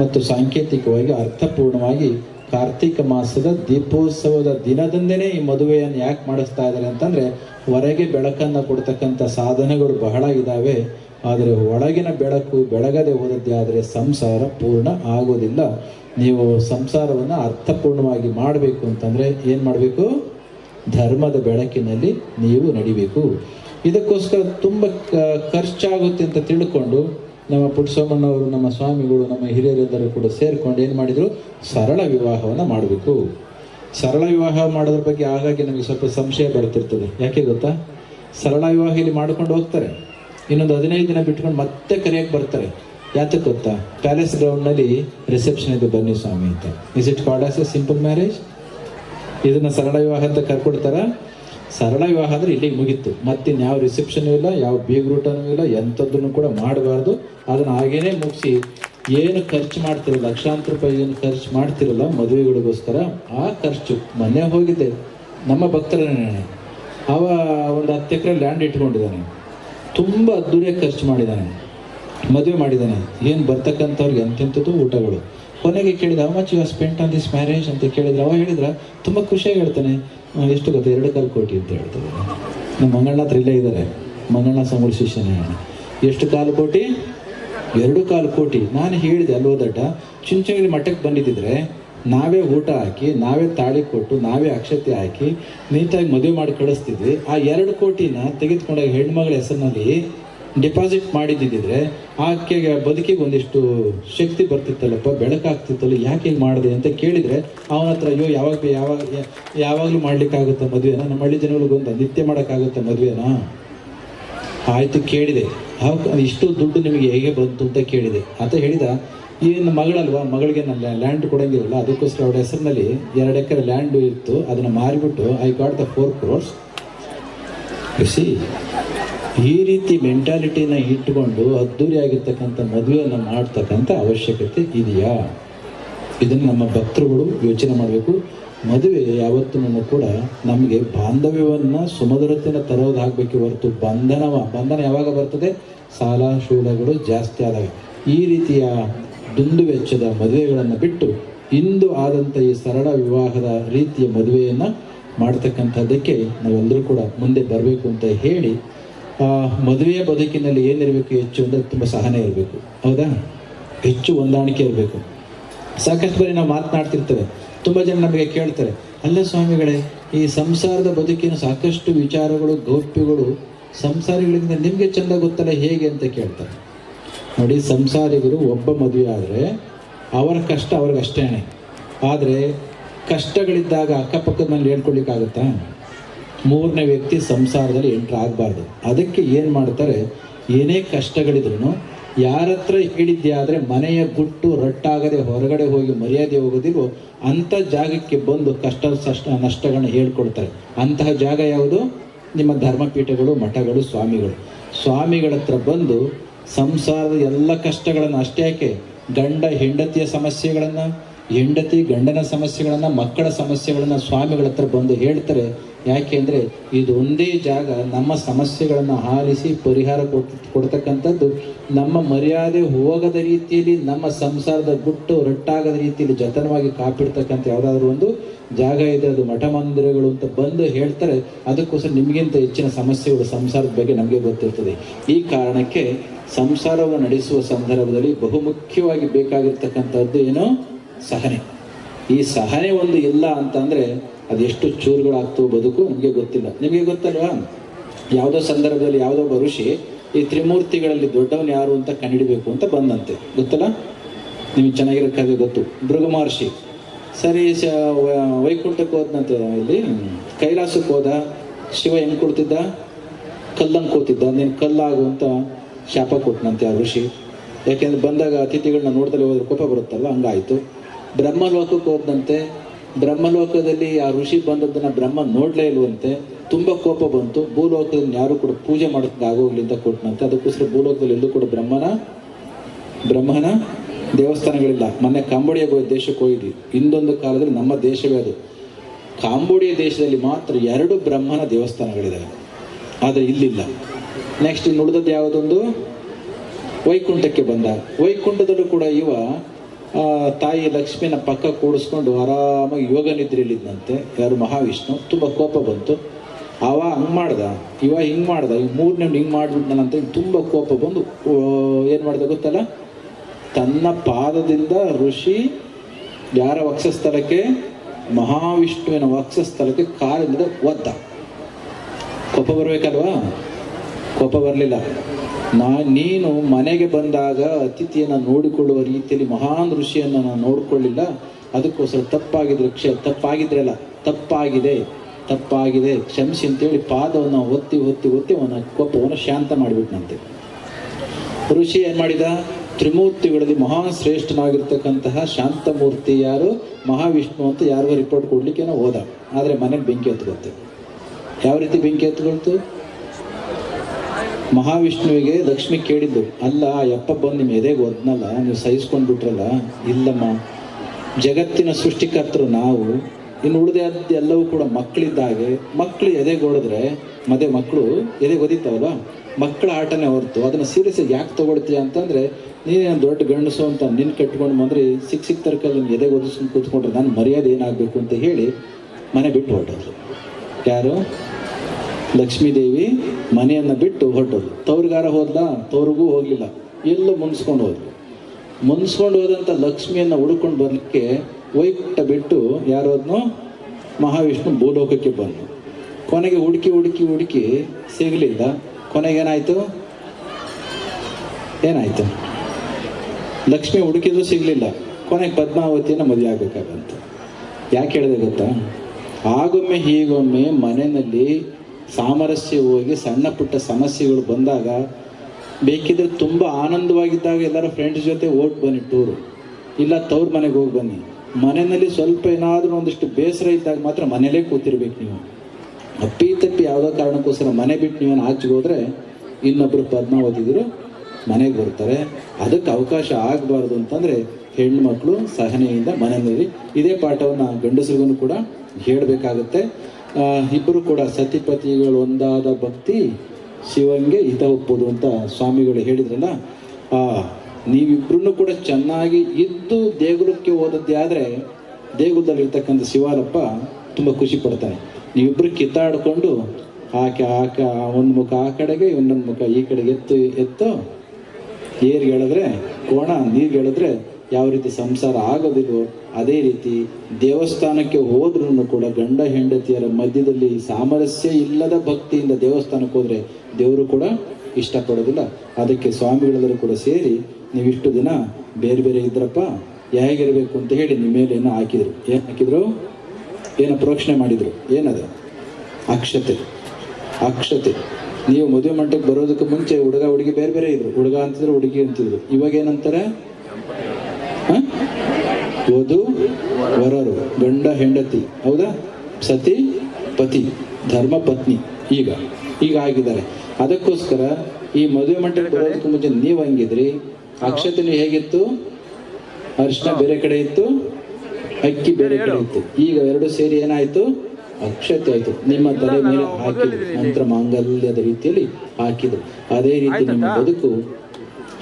ಮತ್ತು ಸಾಂಕೇತಿಕವಾಗಿ ಅರ್ಥಪೂರ್ಣವಾಗಿ ಕಾರ್ತಿಕ ಮಾಸದ ದೀಪೋತ್ಸವದ ದಿನದಂದೇ ಈ ಮದುವೆಯನ್ನು ಯಾಕೆ ಮಾಡಿಸ್ತಾ ಇದ್ದಾರೆ ಅಂತಂದರೆ, ಹೊರಗೆ ಬೆಳಕನ್ನು ಕೊಡ್ತಕ್ಕಂಥ ಸಾಧನಗಳು ಬಹಳ ಇದ್ದಾವೆ ಆದರೆ ಒಳಗಿನ ಬೆಳಕು ಬೆಳಗದೆ ಹೋದದ್ದೇ ಆದರೆ ಸಂಸಾರ ಪೂರ್ಣ ಆಗೋದಿಲ್ಲ. ನೀವು ಸಂಸಾರವನ್ನು ಅರ್ಥಪೂರ್ಣವಾಗಿ ಮಾಡಬೇಕು ಅಂತಂದರೆ ಏನು ಮಾಡಬೇಕು? ಧರ್ಮದ ಬೆಳಕಿನಲ್ಲಿ ನೀವು ನಡಿಬೇಕು. ಇದಕ್ಕೋಸ್ಕರ ತುಂಬ ಖರ್ಚಾಗುತ್ತೆ ಅಂತ ತಿಳ್ಕೊಂಡು ನಮ್ಮ ಪುಟ್ಟಸೋಮಣ್ಣವರು, ನಮ್ಮ ಸ್ವಾಮಿಗಳು, ನಮ್ಮ ಹಿರಿಯರೆಲ್ಲರೂ ಕೂಡ ಸೇರಿಕೊಂಡು ಏನು ಮಾಡಿದರು? ಸರಳ ವಿವಾಹವನ್ನು ಮಾಡಬೇಕು. ಸರಳ ವಿವಾಹ ಮಾಡೋದ್ರ ಬಗ್ಗೆ ಆಗಾಗ್ಗೆ ನಮಗೆ ಸ್ವಲ್ಪ ಸಂಶಯ ಬರ್ತಿರ್ತದೆ. ಯಾಕೆ ಗೊತ್ತಾ? ಸರಳ ವಿವಾಹ ಇಲ್ಲಿ ಮಾಡ್ಕೊಂಡು ಹೋಗ್ತಾರೆ. ಇನ್ನೊಂದು ಹದಿನೈದು ದಿನ ಬಿಟ್ಕೊಂಡು ಮತ್ತೆ ಕರೆಯೋಕ್ಕೆ ಬರ್ತಾರೆ. ಯಾತಕ್ಕೆ ಗೊತ್ತಾ? ಪ್ಯಾಲೇಸ್ ಗ್ರೌಂಡ್ನಲ್ಲಿ ರಿಸೆಪ್ಷನ್ ಇದೆ, ಬನ್ನಿ ಸ್ವಾಮಿ ಅಂತ. Is it called as a simple marriage ಇದನ್ನು ಸರಳ ವಿವಾಹ ಅಂತ ಕರ್ಕೊಡ್ತಾರ? ಸರಳ ವಿವಾಹ ಅಂದ್ರೆ ಇಲ್ಲಿಗೆ ಮುಗೀತು. ಮತ್ತಿನ್ಯಾವ ರಿಸೆಪ್ಷನ್ ಇಲ್ಲ, ಯಾವ ಬೀಗ್ರೂಟನೂ ಇಲ್ಲ, ಎಂಥದ್ದನ್ನು ಕೂಡ ಮಾಡಬಾರ್ದು. ಅದನ್ನ ಹಾಗೇನೆ ಮುಗಿಸಿ, ಏನು ಖರ್ಚು ಮಾಡ್ತಿರಲ್ಲ, ಲಕ್ಷಾಂತರ ರೂಪಾಯಿ ಏನು ಖರ್ಚು ಮಾಡ್ತಿರಲ್ಲ ಮದುವೆಗಳಿಗೋಸ್ಕರ, ಆ ಖರ್ಚು ಮೊನ್ನೆ ಹೋಗಿದ್ದೆ ನಮ್ಮ ಭಕ್ತರ ಅವ ಒಂದು ಹತ್ತು ಎಕರೆ ಲ್ಯಾಂಡ್ ಇಟ್ಕೊಂಡಿದ್ದಾನೆ. ತುಂಬ ಅದ್ದೂರಿಯಾಗಿ ಖರ್ಚು ಮಾಡಿದ್ದಾನೆ. ಮದುವೆ ಮಾಡಿದ್ದಾನೆ. ಏನು ಬರ್ತಕ್ಕಂಥವ್ರಿಗೆ ಎಂತೆಂಥದ್ದು ಊಟಗಳು. ಕೊನೆಗೆ ಕೇಳಿದ how much you spent on this marriage ಅಂತ ಕೇಳಿದ್ರೆ, ಅವ ಹೇಳಿದ್ರ, ತುಂಬ ಖುಷಿಯಾಗಿ ಹೇಳ್ತಾನೆ. ಎಷ್ಟು ಗೊತ್ತು? ಎರಡು ಕಾಲು ಕೋಟಿ ಅಂತ ಹೇಳ್ತಾರೆ ನಮ್ಮ ಹತ್ರ ಇಲ್ಲೇ ಇದ್ದಾರೆ ಮಂಗಣ್ಣ ಸಂಗುಳ ಶಿಷ್ಯನೇ ಎಷ್ಟು ಕಾಲು ಕೋಟಿ? ಎರಡು ಕಾಲು ಕೋಟಿ. ನಾನು ಹೇಳಿದೆ ಅಲ್ಲಿ ದಡ್ಡ? ಚುಂಚಂಗಿ ಮಠಕ್ಕೆ ಬಂದಿದ್ದಿದ್ರೆ, ನಾವೇ ಊಟ ಹಾಕಿ, ನಾವೇ ತಾಳಿ ಕೊಟ್ಟು, ನಾವೇ ಅಕ್ಷತೆ ಹಾಕಿ, ನೀಟಾಗಿ ಮದುವೆ ಮಾಡಿ ಕಳಿಸ್ತಿದ್ವಿ. ಆ ಎರಡು ಕೋಟಿನ ತೆಗೆದುಕೊಂಡಾಗ ಹೆಣ್ಮಗಳ ಹೆಸರಿನಲ್ಲಿ ಡೆಪಾಸಿಟ್ ಮಾಡಿದ್ದಿದ್ರೆ ಆಕೆಗೆ, ಬದುಕಿಗೆ ಒಂದಿಷ್ಟು ಶಕ್ತಿ ಬರ್ತಿತ್ತಲ್ಲಪ್ಪ ಬೆಳಕಾಗ್ತಿತ್ತಲ್ಲ ಯಾಕೆ ಹಿಂಗೆ ಮಾಡಿದೆ ಅಂತ ಕೇಳಿದರೆ ಅವನ ಹತ್ರ, ಅಯ್ಯೋ, ಯಾವಾಗ ಯಾವಾಗ ಯಾವಾಗಲೂ ಮಾಡ್ಲಿಕ್ಕಾಗುತ್ತಾ ಮದುವೆನ? ನಮ್ಮ ಹಳ್ಳಿ ಜನಗಳಿಗೊಂದು ನಿತ್ಯ ಮಾಡೋಕ್ಕಾಗುತ್ತಾ ಮದುವೆನಾ? ಆಯಿತು ಕೇಳಿದೆ. ಇಷ್ಟು ದುಡ್ಡು ನಿಮಗೆ ಹೇಗೆ ಬಂತು? ಅಂತ ಕೇಳಿದೆ. ಅಂತ ಹೇಳಿದ, ಏನು ಮಗಳಲ್ವಾ? ಮಗಳಿಗೆ ನಾನು ಲ್ಯಾಂಡ್ ಕೊಡಂಗಿರಲ್ಲ, ಅದಕ್ಕೋಸ್ಕರ ಅವಳ ಹೆಸರಿನಲ್ಲಿ ಎರಡು ಎಕರೆ ಲ್ಯಾಂಡು ಇತ್ತು, ಅದನ್ನು ಮಾರಿಬಿಟ್ಟು I got the four crores see ಈ ರೀತಿ ಮೆಂಟಾಲಿಟಿನ ಇಟ್ಟುಕೊಂಡು ಅದ್ದೂರಿಯಾಗಿರ್ತಕ್ಕಂಥ ಮದುವೆಯನ್ನು ಮಾಡ್ತಕ್ಕಂಥ ಅವಶ್ಯಕತೆ ಇದೆಯಾ? ಇದನ್ನು ನಮ್ಮ ಭಕ್ತರುಗಳು ಯೋಚನೆ ಮಾಡಬೇಕು. ಮದುವೆ ಯಾವತ್ತೂ ಕೂಡ ನಮಗೆ ಬಾಂಧವ್ಯವನ್ನು ಸುಮಧುರತೆಯನ್ನು ತರೋದಾಗಬೇಕು ಹೊರತು ಬಂಧನವ, ಬಂಧನ ಯಾವಾಗ ಬರ್ತದೆ? ಸಾಲ, ಶೂಲಗಳು ಜಾಸ್ತಿ ಆದಾಗ. ಈ ರೀತಿಯ ದುಂದು ವೆಚ್ಚದ ಮದುವೆಗಳನ್ನು ಬಿಟ್ಟು ಇಂದು ಆದಂಥ ಈ ಸರಳ ವಿವಾಹದ ರೀತಿಯ ಮದುವೆಯನ್ನು ಮಾಡ್ತಕ್ಕಂಥದ್ದಕ್ಕೆ ನಾವೆಲ್ಲರೂ ಕೂಡ ಮುಂದೆ ಬರಬೇಕು ಅಂತ ಹೇಳಿ ಮದುವೆಯ ಬದುಕಿನಲ್ಲಿ ಏನಿರಬೇಕು ಹೆಚ್ಚು ಅಂದರೆ ತುಂಬ ಸಹನೆ ಇರಬೇಕು. ಹೌದಾ? ಹೆಚ್ಚು ಹೊಂದಾಣಿಕೆ ಇರಬೇಕು. ಸಾಕಷ್ಟು ಬಾರಿ ನಾವು ಮಾತನಾಡ್ತಿರ್ತೇವೆ. ತುಂಬ ಜನ ನಮಗೆ ಕೇಳ್ತಾರೆ, ಅಲ್ಲ ಸ್ವಾಮಿಗಳೇ, ಈ ಸಂಸಾರದ ಬದುಕಿನ ಸಾಕಷ್ಟು ವಿಚಾರಗಳು, ಗೌಪ್ಯಗಳು ಸಂಸಾರಿಗಳಿಂದ ನಿಮಗೆ ಚೆಂದ ಗೊತ್ತಲ್ಲ ಹೇಗೆ ಅಂತ ಕೇಳ್ತಾರೆ. ನೋಡಿ, ಸಂಸಾರಿಗರು ಒಬ್ಬ ಮದುವೆ ಆದರೆ ಅವರ ಕಷ್ಟ ಅವ್ರಿಗಷ್ಟೇ ಆದರೆ ಕಷ್ಟಗಳಿದ್ದಾಗ ಅಕ್ಕಪಕ್ಕದ ಮನೇಲಿ ಹೇಳ್ಕೊಳ್ಲಿಕ್ಕಾಗತ್ತಾ ಮೂರನೇ ವ್ಯಕ್ತಿ ಸಂಸಾರದಲ್ಲಿ ಎಂಟ್ರ್ ಆಗಬಾರ್ದು. ಅದಕ್ಕೆ ಏನು ಮಾಡ್ತಾರೆ? ಏನೇ ಕಷ್ಟಗಳಿದ್ರು ಯಾರ ಹತ್ರ ಹೇಳಿದ್ದೆ ಆದರೆ ಮನೆಯ ಗುಟ್ಟು ರಟ್ಟಾಗದೆ ಹೊರಗಡೆ ಹೋಗಿ ಮರ್ಯಾದೆ ಹೋಗೋದಿಲ್ವೋ ಅಂಥ ಜಾಗಕ್ಕೆ ಬಂದು ಕಷ್ಟ ಸಷ್ಟ ನಷ್ಟಗಳನ್ನ ಹೇಳ್ಕೊಡ್ತಾರೆ. ಅಂತಹ ಜಾಗ ಯಾವುದು? ನಿಮ್ಮ ಧರ್ಮಪೀಠಗಳು, ಮಠಗಳು, ಸ್ವಾಮಿಗಳು. ಸ್ವಾಮಿಗಳ ಹತ್ರ ಬಂದು ಸಂಸಾರದ ಎಲ್ಲ ಕಷ್ಟಗಳನ್ನು ಅಷ್ಟೇ ಯಾಕೆ? ಗಂಡ ಹೆಂಡತಿಯ ಸಮಸ್ಯೆಗಳನ್ನು ಹೆಂಡತಿ ಗಂಡನ ಸಮಸ್ಯೆಗಳನ್ನು, ಮಕ್ಕಳ ಸಮಸ್ಯೆಗಳನ್ನು ಸ್ವಾಮಿಗಳ ಹತ್ರ ಬಂದು ಹೇಳ್ತಾರೆ. ಯಾಕೆಂದರೆ ಇದು ಒಂದೇ ಜಾಗ ನಮ್ಮ ಸಮಸ್ಯೆಗಳನ್ನು ಆಲಿಸಿ ಪರಿಹಾರ ಕೊಡ್ತಕ್ಕಂಥದ್ದು ನಮ್ಮ ಮರ್ಯಾದೆ ಹೋಗದ ರೀತಿಯಲ್ಲಿ, ನಮ್ಮ ಸಂಸಾರದ ಗುಟ್ಟು ರಟ್ಟಾಗದ ರೀತಿಯಲ್ಲಿ ಜತನವಾಗಿ ಕಾಪಿಡ್ತಕ್ಕಂಥ ಯಾವುದಾದ್ರೂ ಒಂದು ಜಾಗ ಇದೆ ಅದು ಮಠ ಮಂದಿರಗಳು ಅಂತ ಬಂದು ಹೇಳ್ತಾರೆ. ಅದಕ್ಕೋಸ್ಕರ ನಿಮಗಿಂತ ಹೆಚ್ಚಿನ ಸಮಸ್ಯೆಗಳು ಸಂಸಾರದ ಬಗ್ಗೆ ನಮಗೆ ಗೊತ್ತಿರ್ತದೆ. ಈ ಕಾರಣಕ್ಕೆ ಸಂಸಾರವನ್ನು ನಡೆಸುವ ಸಂದರ್ಭದಲ್ಲಿ ಬಹುಮುಖ್ಯವಾಗಿ ಬೇಕಾಗಿರ್ತಕ್ಕಂಥದ್ದು ಏನು? ಸಹನೆ. ಈ ಸಹನೆ ಒಂದು ಇಲ್ಲ ಅಂತಂದರೆ ಅದೆಷ್ಟು ಚೂರುಗಳಾಗ್ತವೋ ಬದುಕು ನಮಗೆ ಗೊತ್ತಿಲ್ಲ. ನಿಮಗೆ ಗೊತ್ತಲ್ವಾ? ಯಾವುದೋ ಸಂದರ್ಭದಲ್ಲಿ ಯಾವುದೋ ಋಷಿ ಈ ತ್ರಿಮೂರ್ತಿಗಳಲ್ಲಿ ದೊಡ್ಡವನು ಯಾರು ಅಂತ ಕಂಡುಹಿಡಬೇಕು ಅಂತ ಬಂದಂತೆ. ಗೊತ್ತಲ್ಲ? ನಿಮ್ಗೆ ಚೆನ್ನಾಗಿರೋ ಕಥೆ ಗೊತ್ತು. ಮಹರ್ಷಿ. ಸರಿ ಶ ವೈಕುಂಠಕ್ಕೆ ಹೋದ್ನಂತೆ ಇಲ್ಲಿ, ಕೈಲಾಸಕ್ಕೆ ಹೋದ, ಶಿವ ಹೆಂಗೆ ಕೊಡ್ತಿದ್ದ? ಕಲ್ಲಂಗೆ ಕೂತಿದ್ದ ನೀನು ಕಲ್ಲಾಗು ಅಂತ ಶಾಪ ಕೊಟ್ಟನಂತೆ ಆ ಋಷಿ. ಯಾಕೆಂದ್ರೆ ಬಂದಾಗ ಅತಿಥಿಗಳನ್ನ ನೋಡ್ದಲ್ಲಿ ಹೋದ್ರೆ ಕೋಪ ಬರುತ್ತಲ್ಲ ಹಂಗಾಯ್ತು. ಬ್ರಹ್ಮಲೋಕಕ್ಕೆ ಹೋದಂತೆ ಬ್ರಹ್ಮಲೋಕದಲ್ಲಿ ಆ ಋಷಿ ಬಂದದ್ದನ್ನು ಬ್ರಹ್ಮ ನೋಡಲೇ ಇಲ್ವಂತೆ, ತುಂಬ ಕೋಪ ಬಂತು. ಭೂಲೋಕದಲ್ಲಿ ಯಾರು ಕೂಡ ಪೂಜೆ ಮಾಡೋದಕ್ಕೆ ಆಗೋಗ್ಲಿ ಅಂತ ಕೊಟ್ಟನಂತೆ ಅದಕ್ಕೋಸ್ಕರ ಭೂಲೋಕದಲ್ಲಿ ಎಲ್ಲೂ ಕೂಡ ಬ್ರಹ್ಮನ ಬ್ರಹ್ಮನ ದೇವಸ್ಥಾನಗಳಿಲ್ಲ. ಮೊನ್ನೆ ಕಾಂಬೋಡಿಯಾ ದೇಶಕ್ಕೆ ಹೋಗಿದ್ವಿ. ಇನ್ನೊಂದು ಕಾಲದಲ್ಲಿ ನಮ್ಮ ದೇಶವೇ ಅದು. ಕಾಂಬೋಡಿಯ ದೇಶದಲ್ಲಿ ಮಾತ್ರ ಎರಡು ಬ್ರಹ್ಮನ ದೇವಸ್ಥಾನಗಳಿದೆ ಆದರೆ ಇಲ್ಲಿಲ್ಲ. ನೆಕ್ಸ್ಟ್ ಇನ್ನು ಉಳಿದದ್ದು ಯಾವುದೊಂದು? ವೈಕುಂಠಕ್ಕೆ ಬಂದ. ವೈಕುಂಠದಲ್ಲೂ ಕೂಡ ಇವ ತಾಯಿ ಲಕ್ಷ್ಮಿನ ಪಕ್ಕ ಕೂಡಿಸ್ಕೊಂಡು ಆರಾಮಾಗಿ ಯೋಗ ನಿದ್ರೆಯಲ್ಲಿದ್ದಂತೆ ಯಾರು ಮಹಾವಿಷ್ಣು. ತುಂಬ ಕೋಪ ಬಂತು. ಅವ ಹಂಗೆ ಮಾಡ್ದ. ಇವ ಹಿಂಗೆ ಮಾಡ್ದ. ಈ ಮೂರನೇ ಹಿಂಗೆ ಮಾಡಿಬಿಟ್ನಂತ. ತುಂಬ ಕೋಪ ಬಂದು ಏನು ಮಾಡ್ದೆ ಗೊತ್ತಲ್ಲ? ತನ್ನ ಪಾದದಿಂದ ಋಷಿ ಯಾರ ವಕ್ಷಸ್ಥಳಕ್ಕೆ? ಮಹಾವಿಷ್ಣುವಿನ ವಕ್ಷಸ್ಥಳಕ್ಕೆ ಕಾಲಿಂದ ಒದ್ದ. ಕೋಪ ಬರಬೇಕಲ್ವಾ? ಕೋಪ ಬರಲಿಲ್ಲ. ನಾ ನೀನು ಮನೆಗೆ ಬಂದಾಗ ಅತಿಥಿಯನ್ನು ನೋಡಿಕೊಳ್ಳುವ ರೀತಿಯಲ್ಲಿ ಮಹಾನ್ ಋಷಿಯನ್ನು ನಾನು ನೋಡಿಕೊಳ್ಳಿಲ್ಲ. ಅದಕ್ಕೋಸ್ಕರ ತಪ್ಪಾಗಿದ್ರೆ ಕ್ಷ ತಪ್ಪಾಗಿದ್ರಲ್ಲ ತಪ್ಪಾಗಿದೆ ತಪ್ಪಾಗಿದೆ, ಕ್ಷಮಿಸಿ ಅಂತೇಳಿ ಪಾದವನ್ನು ಒತ್ತಿ ಒತ್ತಿ ಒತ್ತಿ ಅವನ ಕೋಪವನ್ನು ಶಾಂತ ಮಾಡಿಬಿಟ್ನಂತೆ. ಋಷಿ ಏನು ಮಾಡಿದ? ತ್ರಿಮೂರ್ತಿಗಳಲ್ಲಿ ಮಹಾನ್ ಶ್ರೇಷ್ಠನಾಗಿರ್ತಕ್ಕಂತಹ ಶಾಂತಮೂರ್ತಿ ಯಾರು? ಮಹಾವಿಷ್ಣು ಅಂತ ಯಾರಿಗೂ ರಿಪೋರ್ಟ್ ಕೊಡ್ಲಿಕ್ಕೇನೋ ಹೋದ. ಆದರೆ ಮನೆಗೆ ಬೆಂಕಿ ಎತ್ಕೊತ್ತೆ ಯಾವ ರೀತಿ ಬೆಂಕಿ ಹತ್ಕೊಳ್ತು ಮಹಾವಿಷ್ಣುವಿಗೆ ಲಕ್ಷ್ಮಿ ಕೇಳಿದ್ದು, ಅಲ್ಲ ಆ ಯಪ್ಪ ಬಂದು ನಿಮ್ಮ ಎದೆಗೆ ಒದ್ನಲ್ಲ, ನೀವು ಸಹಿಸ್ಕೊಂಡು ಬಿಟ್ರಲ್ಲ? ಇಲ್ಲಮ್ಮ, ಜಗತ್ತಿನ ಸೃಷ್ಟಿಕರ್ತರು ನಾವು, ಇನ್ನು ಉಳಿದ ಎಲ್ಲವೂ ಕೂಡ ಮಕ್ಕಳಿದ್ದಾಗೆ ಮಕ್ಕಳು ಎದೆಗೆ ಹೊಡೆದ್ರೆ ಮದೆ ಮಕ್ಕಳು ಎದೆಗೆ ಒದಿತಾವಲ್ವ? ಮಕ್ಕಳ ಆಟನೇ ಹೊರತು, ಅದನ್ನು ಸೀರಿಯಸ್ ಯಾಕೆ ತಗೊಳ್ತೀಯ ಅಂತಂದರೆ ನೀನೇನು ದೊಡ್ಡ ಗಂಡಸು ಅಂತ ನಿನ್ನ ಕಟ್ಕೊಂಡು ಬಂದ್ರೆ, ಸಿಕ್ಕ ಸಿಕ್ಕ ತರಕಲ್ಲಿ ಎದೆ ಒದಿಸ್ಕೊಂಡು ಕೂತ್ಕೊಂಡ್ರೆ ನಾನು ಮರ್ಯಾದೆ ಏನಾಗಬೇಕು ಅಂತ ಹೇಳಿ ಮನೆ ಬಿಟ್ಟು ಹೊರಟೋದ್ರು. ಯಾರು? ಲಕ್ಷ್ಮೀದೇವಿ ಮನೆಯನ್ನು ಬಿಟ್ಟು ಹೊರಟೋದು ತವ್ರಿಗಾರ ಹೋದ್ಲಾ? ತವ್ರಿಗೂ ಹೋಗಲಿಲ್ಲ. ಎಲ್ಲೋ ಮುನ್ಸ್ಕೊಂಡು ಹೋದ್ಲು. ಮುನ್ಸ್ಕೊಂಡು ಹೋದಂಥ ಲಕ್ಷ್ಮಿಯನ್ನು ಹುಡ್ಕೊಂಡು ಬರಲಿಕ್ಕೆ ವೈಕುಂಠ ಬಿಟ್ಟು ಯಾರೋದ್ನು ಮಹಾವಿಷ್ಣು ಭೂಲೋಕಕ್ಕೆ ಬಂದು ಕೊನೆಗೆ ಹುಡುಕಿ ಹುಡುಕಿ ಹುಡುಕಿ ಸಿಗಲಿಲ್ಲ. ಕೊನೆಗೇನಾಯಿತು? ಏನಾಯಿತು? ಲಕ್ಷ್ಮಿ ಹುಡುಕಿದ್ರು ಸಿಗಲಿಲ್ಲ. ಕೊನೆಗೆ ಪದ್ಮಾವತಿಯನ್ನು ಮದುವೆ ಆಗಬೇಕಾಗಂತ. ಯಾಕೆ ಹೇಳಿದೆ ಗೊತ್ತಾ? ಆಗೊಮ್ಮೆ ಹೀಗೊಮ್ಮೆ ಮನೆಯಲ್ಲಿ ಸಾಮರಸ್ಯ ಹೋಗಿ ಸಣ್ಣ ಪುಟ್ಟ ಸಮಸ್ಯೆಗಳು ಬಂದಾಗ ಬೇಕಿದ್ರೆ ತುಂಬ ಆನಂದವಾಗಿದ್ದಾಗ ಎಲ್ಲರ ಫ್ರೆಂಡ್ಸ್ ಜೊತೆ ಓಟ್ ಬನ್ನಿ ಟೂರು ಇಲ್ಲ ತವ್ರ ಮನೆಗೆ ಹೋಗಿ ಬನ್ನಿ. ಮನೆಯಲ್ಲಿ ಸ್ವಲ್ಪ ಏನಾದರೂ ಒಂದಿಷ್ಟು ಬೇಸರ ಇದ್ದಾಗ ಮಾತ್ರ ಮನೇಲೇ ಕೂತಿರ್ಬೇಕು ನೀವು. ಅಪ್ಪಿ ತಪ್ಪಿ ಯಾವುದೋ ಕಾರಣಕ್ಕೋಸ್ಕರ ಮನೆ ಬಿಟ್ಟು ನೀವೇನು ಆಚೆಗೆ ಹೋದ್ರೆ ಇನ್ನೊಬ್ಬರು ಓದಿದ್ರು ಮನೆಗೆ ಬರ್ತಾರೆ. ಅದಕ್ಕೆ ಅವಕಾಶ ಆಗಬಾರ್ದು ಅಂತಂದರೆ ಹೆಣ್ಮಕ್ಳು ಸಹನೆಯಿಂದ ಮನೆಯಲ್ಲಿ ಇದೇ ಪಾಠವನ್ನು ಗಂಡಸರಿಗೂ ಕೂಡ ಹೇಳಬೇಕಾಗುತ್ತೆ. ಇಬ್ಬರು ಕೂಡ ಸತಿಪತಿಗಳು ಒಂದಾದ ಭಕ್ತಿ ಶಿವಂಗೆ ಹಿತ ಒಪ್ಪೋದು ಅಂತ ಸ್ವಾಮಿಗಳು ಹೇಳಿದ್ರಲ್ಲ, ಆ ನೀವಿಬ್ರು ಕೂಡ ಚೆನ್ನಾಗಿ ಇದ್ದು ದೇಗುಲಕ್ಕೆ ಹೋದದ್ದೇ ಆದರೆ ದೇಗುಲದಲ್ಲಿರ್ತಕ್ಕಂಥ ಶಿವಾರಪ್ಪ ತುಂಬ ಖುಷಿ ಪಡ್ತಾನೆ. ನೀವಿಬ್ರು ಕಿತ್ತಾಡಿಕೊಂಡು ಆಕೆ, ಆಕ ಒಂದು ಮುಖ ಆ ಕಡೆಗೆ, ಇನ್ನೊಂದು ಮುಖ ಈ ಕಡೆಗೆ ಎತ್ತು ಎತ್ತು ಹೇಳಿದ್ರೆ ಕೋಣ ನೀರ್ಗೆ ಹೇಳಿದ್ರೆ ಯಾವ ರೀತಿ ಸಂಸಾರ ಆಗೋದಿಲ್ವೋ ಅದೇ ರೀತಿ ದೇವಸ್ಥಾನಕ್ಕೆ ಹೋದ್ರೂ ಕೂಡ ಗಂಡ ಹೆಂಡತಿಯರ ಮಧ್ಯದಲ್ಲಿ ಸಾಮರಸ್ಯ ಇಲ್ಲದ ಭಕ್ತಿಯಿಂದ ದೇವಸ್ಥಾನಕ್ಕೆ ಹೋದರೆ ದೇವರು ಕೂಡ ಇಷ್ಟಪಡೋದಿಲ್ಲ. ಅದಕ್ಕೆ ಸ್ವಾಮಿಗಳೆಲ್ಲರೂ ಕೂಡ ಸೇರಿ ನೀವಿಷ್ಟು ದಿನ ಬೇರೆ ಬೇರೆ ಇದ್ರಪ್ಪ, ಹೇಗಿರಬೇಕು ಅಂತ ಹೇಳಿ ನಿಮ್ಮ ಮೇಲೆ ಏನೋ ಹಾಕಿದ್ರು. ಏನು ಹಾಕಿದ್ರು? ಏನು ಪ್ರೋಕ್ಷಣೆ ಮಾಡಿದ್ರು. ಏನದು? ಅಕ್ಷತೆ. ಅಕ್ಷತೆ. ನೀವು ಮದುವೆ ಮಂಟಕ್ಕೆ ಬರೋದಕ್ಕೆ ಮುಂಚೆ ಹುಡುಗ ಹುಡುಗಿ ಬೇರೆ ಬೇರೆ ಇದ್ರು. ಹುಡುಗ ಅಂತಿದ್ರು, ಹುಡುಗಿ ಅಂತಿದ್ರು. ಇವಾಗ ಏನಂತಾರೆ? ವಧು ವರರು ಗಂಡ ಹೆಂಡತಿ ಹೌದಾ? ಸತಿ ಪತಿ ಧರ್ಮ ಪತ್ನಿ. ಈಗ ಈಗ ಆಗಿದ್ದಾರೆ ಅದಕ್ಕೋಸ್ಕರ ಈ ಮದುವೆ ಮಂಟಪಕ್ಕೆ ಬರೋದಕ್ಕೆ ಮುಂಚೆ ನೀವು ಹಂಗಿದ್ರಿ. ಅಕ್ಷತೆ ಹೇಗಿತ್ತು? ಅರಿಶಿನ ಬೇರೆ ಕಡೆ ಇತ್ತು? ಅಕ್ಕಿ ಬೇರೆ ಕಡೆ ಇತ್ತು. ಈಗ ಎರಡು ಸೇರಿ ಏನಾಯ್ತು? ಅಕ್ಷತೆ ಆಯ್ತು. ನಿಮ್ಮ ತಲೆ ಮೇಲೆ ಹಾಕಿದ್ರು. ಮಂತ್ರ ಮಾಂಗಲ್ಯದ ರೀತಿಯಲ್ಲಿ ಹಾಕಿದ್ರು. ಅದೇ ರೀತಿ ನಿಮ್ಮ ಬದುಕು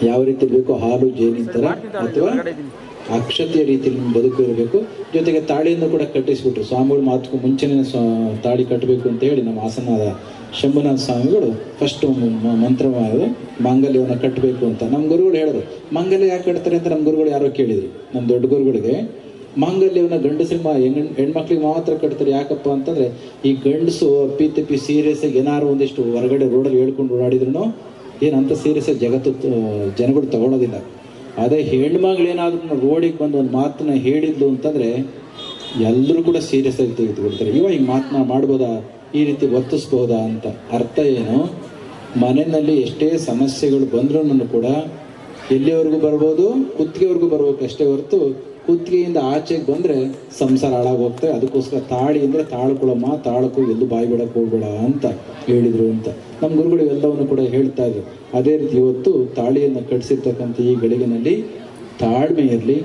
ಯಾವ ರೀತಿ ಬೇಕೋ ಹಾಲು ಜೇನಿನ ಥರ ಅಥವಾ ಅಕ್ಷತೆಯ ರೀತಿಯಲ್ಲಿ ಬದುಕು ಇರಬೇಕು ಜೊತೆಗೆ ತಾಳಿಯನ್ನು ಕೂಡ ಕಟ್ಟಿಸ್ಬಿಟ್ರು. ಸ್ವಾಮಿಗಳು ಮಾತುಕು ಮುಂಚೆನೇ ತಾಳಿ ಕಟ್ಟಬೇಕು ಅಂತ ಹೇಳಿ ನಮ್ಮ ಹಾಸನದ ಶಂಭುನಾಥ ಸ್ವಾಮಿಗಳು ಫಸ್ಟ್ ಮಂತ್ರ ಮಾಡೋದು ಮಾಂಗಲ್ಯವನ್ನು ಕಟ್ಟಬೇಕು ಅಂತ ನಮ್ಮ ಗುರುಗಳು ಹೇಳಿದ್ರು. ಮಾಂಗಲ್ಯ ಯಾಕೆ ಕಟ್ತಾರೆ ಅಂತ ನಮ್ಮ ಗುರುಗಳು ಯಾರೋ ಕೇಳಿದ್ರು. ನಮ್ಮ ದೊಡ್ಡ ಗುರುಗಳಿಗೆ ಮಾಂಗಲ್ಯವನ್ನು ಗಂಡಸರಿಗೆ ಮಾ ಹೆಣ್ ಹೆಣ್ಮಕ್ಳಿಗೆ ಮಾತ್ರ ಕಟ್ತಾರೆ ಯಾಕಪ್ಪ ಅಂತಂದ್ರೆ ಈ ಗಂಡಸು ಅಪ್ಪಿ ತಪ್ಪಿ ಸೀರಿಯಸ್ ಆಗಿ ಏನಾರು ಒಂದಿಷ್ಟು ಹೊರಗಡೆ ರೋಡಲ್ಲಿ ಹೇಳ್ಕೊಂಡು ಓಡಾಡಿದ್ರು ಏನಂತ ಸೀರಿಯಸ್ ಜಗತ್ತು ಜನಗಳು ತಗೊಳ್ಳೋದಿಲ್ಲ ಅದೇ ಹೆಣ್ಮಗಳೇನಾದ್ರೂ ರೋಡಿಗೆ ಬಂದು ಒಂದು ಮಾತನ್ನ ಹೇಳಿದ್ಲು ಅಂತಂದ್ರೆ ಎಲ್ಲರೂ ಕೂಡ ಸೀರಿಯಸ್ ಆಗಿ ತೆಗೆದುಕೊಳ್ತಾರೆ. ಇವ ಈ ಮಾತನ್ನ ಮಾಡ್ಬೋದಾ? ಈ ರೀತಿ ವರ್ತಿಸ್ಬೋದಾ ಅಂತ. ಅರ್ಥ ಏನು? ಮನೆಯಲ್ಲಿ ಎಷ್ಟೇ ಸಮಸ್ಯೆಗಳು ಬಂದ್ರೂ ಕೂಡ ಎಲ್ಲಿವರೆಗೂ ಬರ್ಬೋದು, ಕುತ್ತಿಗೆವರೆಗೂ ಬರ್ಬೇಕಷ್ಟೇ ಹೊರತು ಕುತ್ತಿಗೆಯಿಂದ ಆಚೆಗೆ ಬಂದರೆ ಸಂಸಾರ ಹಾಳಾಗೋಗ್ತದೆ ಅದಕ್ಕೋಸ್ಕರ ತಾಳಿ ಅಂದರೆ ತಾಳ್ಕೊಳಮ್ಮ ತಾಳ್ಕೊ ಎಲ್ಲೂ ಬಾಯಿ ಬಿಡಕ್ಕೆ ಹೋಗ್ಬೇಡ ಅಂತ ಹೇಳಿದರು ಅಂತ. ನಮ್ಮ ಗುರುಗಳು ಎಲ್ಲವನ್ನು ಕೂಡ ಹೇಳ್ತಾ ಇದ್ರು. ಅದೇ ರೀತಿ ಇವತ್ತು ತಾಳಿಯನ್ನು ಕಟ್ಟಿಸಿರ್ತಕ್ಕಂಥ ಈ ಗಳಿಗೆನಲ್ಲಿ ತಾಳ್ಮೆ ಇರಲಿ.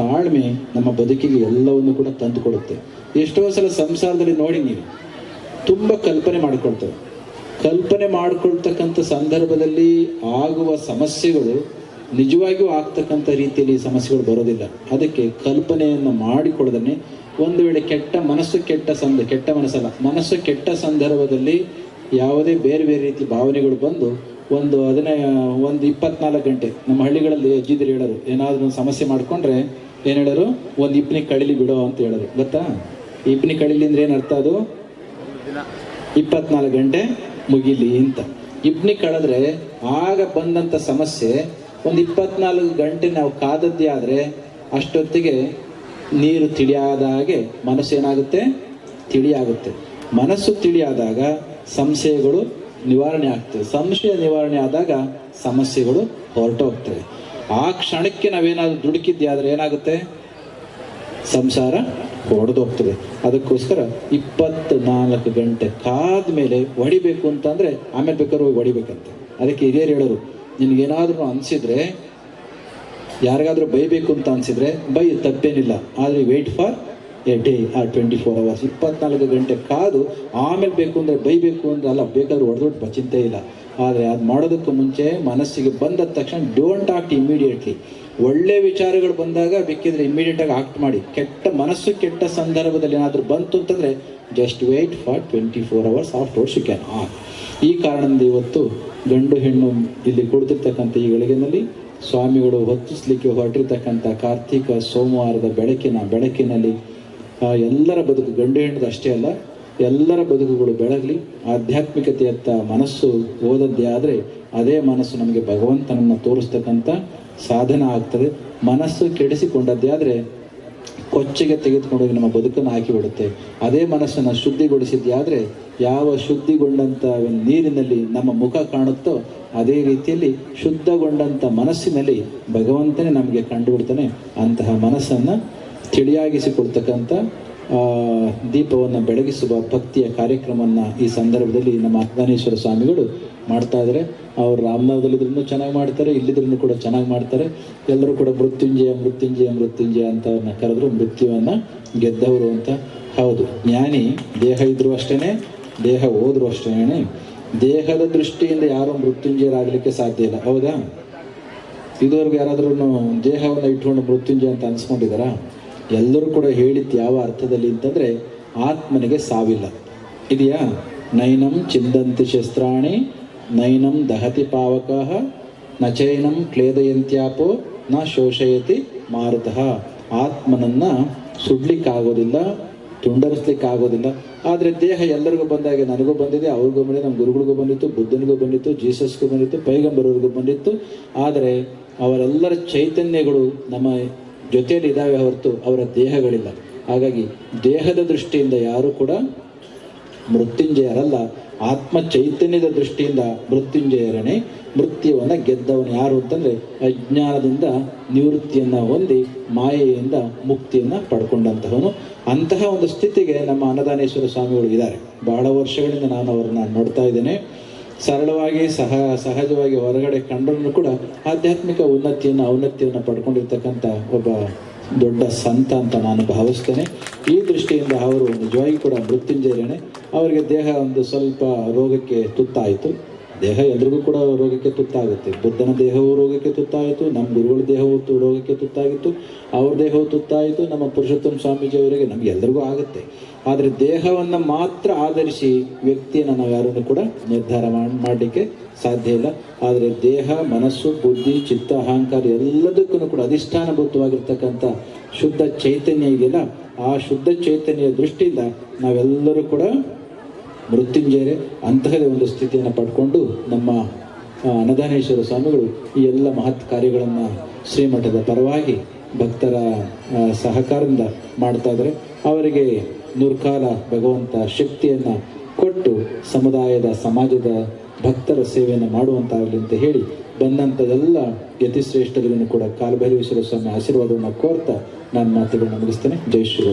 ತಾಳ್ಮೆ ನಮ್ಮ ಬದುಕಿಗೆ ಎಲ್ಲವನ್ನು ಕೂಡ ತಂದು ಕೊಡುತ್ತೆ. ಎಷ್ಟೋ ಸಲ ಸಂಸಾರದಲ್ಲಿ ನೋಡಿ ನೀವು, ತುಂಬ ಕಲ್ಪನೆ ಮಾಡಿಕೊಳ್ತೇವೆ. ಕಲ್ಪನೆ ಮಾಡಿಕೊಳ್ತಕ್ಕಂಥ ಸಂದರ್ಭದಲ್ಲಿ ಆಗುವ ಸಮಸ್ಯೆಗಳು ನಿಜವಾಗಿಯೂ ಆಗ್ತಕ್ಕಂಥ ರೀತಿಯಲ್ಲಿ ಸಮಸ್ಯೆಗಳು ಬರೋದಿಲ್ಲ. ಅದಕ್ಕೆ ಕಲ್ಪನೆಯನ್ನು ಮಾಡಿಕೊಳ್ಳದೇ ಒಂದು ವೇಳೆ ಕೆಟ್ಟ ಮನಸ್ಸು ಕೆಟ್ಟ ಸಂದ, ಕೆಟ್ಟ ಮನಸ್ಸಲ್ಲ, ಮನಸ್ಸು ಕೆಟ್ಟ ಸಂದರ್ಭದಲ್ಲಿ ಯಾವುದೇ ಬೇರೆ ಬೇರೆ ರೀತಿ ಭಾವನೆಗಳು ಬಂದು ಒಂದು ಅದನ್ನೇ ಒಂದು ಇಪ್ಪತ್ನಾಲ್ಕು ಗಂಟೆ ನಮ್ಮ ಹಳ್ಳಿಗಳಲ್ಲಿ ಅಜ್ಜಿದ್ರು ಹೇಳೋರು, ಏನಾದರೂ ಸಮಸ್ಯೆ ಮಾಡಿಕೊಂಡ್ರೆ ಏನು ಹೇಳೋರು? ಒಂದು ಇಪ್ನಿ ಕಳಿಲಿ ಬಿಡೋ ಅಂತ ಹೇಳೋರು. ಗೊತ್ತಾ? ಇಪ್ನಿ ಕಳಿಲಿ ಅಂದ್ರೆ ಏನು ಅರ್ಥ ಅದು? ಇಪ್ಪತ್ನಾಲ್ಕು ಗಂಟೆ ಮುಗಿಲಿ ಅಂತ. ಇಬ್ನಿ ಕಳೆದ್ರೆ ಆಗ ಬಂದಂಥ ಸಮಸ್ಯೆ ಒಂದು ಇಪ್ಪತ್ನಾಲ್ಕು ಗಂಟೆ ನಾವು ಕಾದದ್ದೇ ಆದರೆ ಅಷ್ಟೊತ್ತಿಗೆ ನೀರು ತಿಳಿಯಾದ ಹಾಗೆ ಮನಸ್ಸು ಏನಾಗುತ್ತೆ? ತಿಳಿಯಾಗುತ್ತೆ. ಮನಸ್ಸು ತಿಳಿಯಾದಾಗ ಸಂಶಯಗಳು ನಿವಾರಣೆ ಆಗ್ತವೆ. ಸಂಶಯ ನಿವಾರಣೆ ಆದಾಗ ಸಮಸ್ಯೆಗಳು ಹೊರಟೋಗ್ತವೆ. ಆ ಕ್ಷಣಕ್ಕೆ ನಾವೇನಾದರೂ ದುಡುಕಿದ್ದೆ ಆದರೆ ಏನಾಗುತ್ತೆ? ಸಂಸಾರ ಹೊಡೆದೋಗ್ತದೆ ಅದಕ್ಕೋಸ್ಕರ ಇಪ್ಪತ್ತು ನಾಲ್ಕು ಗಂಟೆ ಕಾದ ಮೇಲೆ ಹೊಡಿಬೇಕು ಅಂತಂದರೆ ಆಮೇಲೆ ಬೇಕಾದ್ರೆ ಹೋಗಿ ಹೊಡಿಬೇಕಂತೆ. ಅದಕ್ಕೆ ಹಿರಿಯರು ಹೇಳೋರು ನಿನಗೇನಾದ್ರೂ ಅನಿಸಿದ್ರೆ, ಯಾರಿಗಾದರೂ ಬೈಬೇಕು ಅಂತ ಅನಿಸಿದ್ರೆ ಬೈ ತಪ್ಪೇನಿಲ್ಲ. ಆದರೆ wait for a day or twenty four hours ಇಪ್ಪತ್ನಾಲ್ಕು ಗಂಟೆ ಕಾದು ಆಮೇಲೆ ಬೇಕು ಅಂದರೆ ಬೈಬೇಕು ಅಂದ್ರೆ ಅಲ್ಲ, ಬೇಕಾದ್ರೆ ಹೊಡೆದೊಟ್ಟು ಚಿಂತೆ ಇಲ್ಲ. ಆದರೆ ಅದು ಮಾಡೋದಕ್ಕೂ ಮುಂಚೆ ಮನಸ್ಸಿಗೆ ಬಂದ ತಕ್ಷಣ ಡೋಂಟ್ ಆಕ್ಟ್ ಇಮಿಡಿಯೇಟ್ಲಿ ಒಳ್ಳೆ ವಿಚಾರಗಳು ಬಂದಾಗ ಬೇಕಿದ್ರೆ ಇಮಿಡಿಯೇಟಾಗಿ ಆಕ್ಟ್ ಮಾಡಿ. ಕೆಟ್ಟ ಮನಸ್ಸು, ಕೆಟ್ಟ ಸಂದರ್ಭದಲ್ಲಿ ಏನಾದರೂ ಬಂತು ಅಂತಂದರೆ just wait for twenty four hours afters you can ಆಕ್ ಈ ಕಾರಣದಿಂದ ಇವತ್ತು ಗಂಡು ಹೆಣ್ಣು ಇಲ್ಲಿ ಕುಳಿತಿರ್ತಕ್ಕಂಥ ಈ ಗಳಿಗೆನಲ್ಲಿ ಸ್ವಾಮಿಗಳು ಹೊತ್ತಿಸ್ಲಿಕ್ಕೆ ಹೊರಟಿರ್ತಕ್ಕಂಥ ಕಾರ್ತಿಕ ಸೋಮವಾರದ ಬೆಳಕಿನ ಬೆಳಕಿನಲ್ಲಿ ಎಲ್ಲರ ಬದುಕು ಗಂಡು ಹೆಣ್ಣದು ಅಷ್ಟೇ ಅಲ್ಲ, ಎಲ್ಲರ ಬದುಕುಗಳು ಬೆಳಗಲಿ. ಆಧ್ಯಾತ್ಮಿಕತೆಯತ್ತ ಮನಸ್ಸು ಓದದ್ದೇ ಆದರೆ ಅದೇ ಮನಸ್ಸು ನಮಗೆ ಭಗವಂತನನ್ನು ತೋರಿಸ್ತಕ್ಕಂಥ ಸಾಧನ ಆಗ್ತದೆ. ಮನಸ್ಸು ಕೆಡಿಸಿಕೊಂಡದ್ದೇ ಆದರೆ ಕೊಚ್ಚೆಗೆ ತೆಗೆದುಕೊಂಡೋಗಿ ನಮ್ಮ ಬದುಕನ್ನು ಹಾಕಿಬಿಡುತ್ತೆ. ಅದೇ ಮನಸ್ಸನ್ನು ಶುದ್ಧಿಗೊಳಿಸಿದ್ಯಾದರೆ ಯಾವ ಶುದ್ಧಿಗೊಂಡಂಥ ನೀರಿನಲ್ಲಿ ನಮ್ಮ ಮುಖ ಕಾಣುತ್ತೋ ಅದೇ ರೀತಿಯಲ್ಲಿ ಶುದ್ಧಗೊಂಡಂಥ ಮನಸ್ಸಿನಲ್ಲಿ ಭಗವಂತನೇ ನಮಗೆ ಕಂಡುಬಿಡ್ತಾನೆ. ಅಂತಹ ಮನಸ್ಸನ್ನು ತಿಳಿಯಾಗಿಸಿಕೊಳ್ತಕ್ಕಂಥ ಆ, ದೀಪವನ್ನು ಬೆಳಗಿಸುವ ಭಕ್ತಿಯ ಕಾರ್ಯಕ್ರಮವನ್ನು ಈ ಸಂದರ್ಭದಲ್ಲಿ ನಮ್ಮ ಅಜ್ಞಾನೇಶ್ವರ ಸ್ವಾಮಿಗಳು ಮಾಡ್ತಾ ಇದ್ದಾರೆ ಅವರು ರಾಮನಗರದಲ್ಲಿದ್ರು ಚೆನ್ನಾಗಿ ಮಾಡ್ತಾರೆ ಇಲ್ಲಿದ್ರೂ ಕೂಡ ಚೆನ್ನಾಗಿ ಮಾಡ್ತಾರೆ. ಎಲ್ಲರೂ ಕೂಡ ಮೃತ್ಯುಂಜಯ ಮೃತ್ಯುಂಜಯ ಮೃತ್ಯುಂಜಯ ಅಂತ ಅವ್ರನ್ನ ಕರೆದ್ರು ಮೃತ್ಯುವನ್ನು ಗೆದ್ದವರು ಅಂತ. ಹೌದು, ಜ್ಞಾನಿ ದೇಹ ಇದ್ರೂ ಅಷ್ಟೇ ದೇಹ ಹೋದ್ರು ಅಷ್ಟೇ ದೇಹದ ದೃಷ್ಟಿಯಿಂದ ಯಾರೂ ಮೃತ್ಯುಂಜಯರಾಗಲಿಕ್ಕೆ ಸಾಧ್ಯ ಇಲ್ಲ. ಹೌದಾ? ಇದುವರೆಗೂ ಯಾರಾದ್ರೂ ದೇಹವನ್ನು ಇಟ್ಕೊಂಡು ಮೃತ್ಯುಂಜಯ ಅಂತ ಅನ್ಸ್ಕೊಂಡಿದ್ದಾರಾ? ಎಲ್ಲರೂ ಕೂಡ ಹೇಳಿದ್ದು ಯಾವ ಅರ್ಥದಲ್ಲಿ ಅಂತಂದರೆ ಆತ್ಮನಿಗೆ ಸಾವಿಲ್ಲ. ಇದೆಯಾ? ನೈನಂ ಚಿಂದಂತಿ ಶಸ್ತ್ರಾಣಿ, ನೈನಂ ದಹತಿ ಪಾವಕಃ ನ ಚೈನಂ ಕ್ಲೇದಯಂತ್ಯಾಪೋ, ನ ಶೋಷಯತಿ ಮಾರುತಃ. ಆತ್ಮನನ್ನು ಸುಡ್ಲಿಕ್ಕಾಗೋದಿಲ್ಲ, ತುಂಡರಿಸ್ಲಿಕ್ಕಾಗೋದಿಲ್ಲ. ಆದರೆ ದೇಹ ಎಲ್ಲರಿಗೂ ಬಂದಾಗ ನನಗೂ ಬಂದಿದೆ, ಅವ್ರಿಗೂ ಬಂದಿದೆ, ನಮ್ಮ ಗುರುಗಳಿಗೂ ಬಂದಿತ್ತು, ಬುದ್ಧನಿಗೂ ಬಂದಿತ್ತು, ಜೀಸಸ್ಗೂ ಬಂದಿತ್ತು, ಪೈಗಂಬರವ್ರಿಗೂ ಬಂದಿತ್ತು. ಆದರೆ ಅವರೆಲ್ಲರ ಚೈತನ್ಯಗಳು ನಮ್ಮ ಜೊತೆಯಲ್ಲಿ ಇದ್ದಾವೆ ಹೊರತು ಅವರ ದೇಹಗಳಿಲ್ಲ. ಹಾಗಾಗಿ ದೇಹದ ದೃಷ್ಟಿಯಿಂದ ಯಾರು ಕೂಡ ಮೃತ್ಯುಂಜಯರಲ್ಲ. ಆತ್ಮ ಚೈತನ್ಯದ ದೃಷ್ಟಿಯಿಂದ ಮೃತ್ಯುಂಜಯರನೇ ಮೃತ್ಯುವನ್ನು ಗೆದ್ದವನು ಯಾರು ಅಂತಂದ್ರೆ ಅಜ್ಞಾನದಿಂದ ನಿವೃತ್ತಿಯನ್ನು ಹೊಂದಿ ಮಾಯೆಯಿಂದ ಮುಕ್ತಿಯನ್ನು ಪಡ್ಕೊಂಡಂತಹವನು. ಅಂತಹ ಒಂದು ಸ್ಥಿತಿಗೆ ನಮ್ಮ ಅನ್ನದಾನೇಶ್ವರ ಸ್ವಾಮಿಗಳು ಇದ್ದಾರೆ. ಬಹಳ ವರ್ಷಗಳಿಂದ ನಾನು ಅವರನ್ನ ನೋಡ್ತಾ ಇದ್ದೇನೆ. ಸರಳವಾಗಿ ಸಹ ಸಹಜವಾಗಿ ಹೊರಗಡೆ ಕಂಡರೂ ಕೂಡ ಆಧ್ಯಾತ್ಮಿಕ ಉನ್ನತಿಯನ್ನು ಔನ್ನತ್ಯವನ್ನು ಪಡ್ಕೊಂಡಿರ್ತಕ್ಕಂಥ ಒಬ್ಬ ದೊಡ್ಡ ಸಂತ ಅಂತ ನಾನು ಭಾವಿಸ್ತೇನೆ. ಈ ದೃಷ್ಟಿಯಿಂದ ಅವರು ನಿಜವಾಗಿ ಕೂಡ ಮೃತ್ಯುಂಜಯರೇನೆ ಅವರಿಗೆ ದೇಹ ಒಂದು ಸ್ವಲ್ಪ ರೋಗಕ್ಕೆ ತುತ್ತಾಯಿತು. ದೇಹ ಎಲ್ರಿಗೂ ಕೂಡ ರೋಗಕ್ಕೆ ತುತ್ತಾಗುತ್ತೆ. ಬುದ್ಧನ ದೇಹವು ರೋಗಕ್ಕೆ ತುತ್ತಾಯಿತು, ನಮ್ಮ ಗುರುಗಳ ದೇಹವು ರೋಗಕ್ಕೆ ತುತ್ತಾಗಿತ್ತು. ಅವ್ರ ದೇಹವು ತುತ್ತಾಯಿತು, ನಮ್ಮ ಪುರುಷೋತ್ತಮ ಸ್ವಾಮೀಜಿಯವರಿಗೆ ನಮ್ಗೆ ಎಲ್ರಿಗೂ ಆಗುತ್ತೆ. ಆದರೆ ದೇಹವನ್ನು ಮಾತ್ರ ಆಧರಿಸಿ ವ್ಯಕ್ತಿಯನ್ನು ನಾವು ಯಾರನ್ನು ಕೂಡ ನಿರ್ಧಾರ ಮಾಡ್- ಮಾಡಲಿಕ್ಕೆ ಸಾಧ್ಯ ಇಲ್ಲ. ಆದರೆ ದೇಹ, ಮನಸ್ಸು, ಬುದ್ಧಿ, ಚಿತ್ತ, ಅಹಂಕಾರ ಎಲ್ಲದಕ್ಕೂ ಕೂಡ ಅಧಿಷ್ಠಾನಭೂತವಾಗಿರ್ತಕ್ಕಂಥ ಶುದ್ಧ ಚೈತನ್ಯ ಇದೆಯಲ್ಲ? ಆ ಶುದ್ಧ ಚೈತನ್ಯ ದೃಷ್ಟಿಯಿಂದ ನಾವೆಲ್ಲರೂ ಕೂಡ ಮೃತ್ಯುಂಜಯರೇ ಅಂತಹದೇ ಒಂದು ಸ್ಥಿತಿಯನ್ನು ಪಡ್ಕೊಂಡು ನಮ್ಮ ಅನದಾನೇಶ್ವರ ಸ್ವಾಮಿಗಳು ಈ ಎಲ್ಲ ಮಹತ್ ಕಾರ್ಯಗಳನ್ನು ಶ್ರೀಮಠದ ಪರವಾಗಿ ಭಕ್ತರ ಸಹಕಾರದಿಂದ ಮಾಡ್ತಾ ಇದ್ದಾರೆ. ಅವರಿಗೆ ನೂರ್ಕಾಲ ಭಗವಂತ ಶಕ್ತಿಯನ್ನು ಕೊಟ್ಟು ಸಮುದಾಯದ, ಸಮಾಜದ ಭಕ್ತರ ಸೇವೆಯನ್ನು ಮಾಡುವಂತಾಗಲಿ ಅಂತ ಹೇಳಿ ಬಂದಂಥ ಎಲ್ಲ ಯತಿಶ್ರೇಷ್ಠರಿಗೂ ಕೂಡ ಕಾಲಭೈರವೇಶ್ವರ ಸ್ವಾಮಿ ಆಶೀರ್ವಾದವನ್ನು ಕೋರ್ತಾ ನಾನು ಮಾತುಗಳನ್ನು ಮುಗಿಸ್ತೇನೆ. ಜೈ ಶ್ರೀ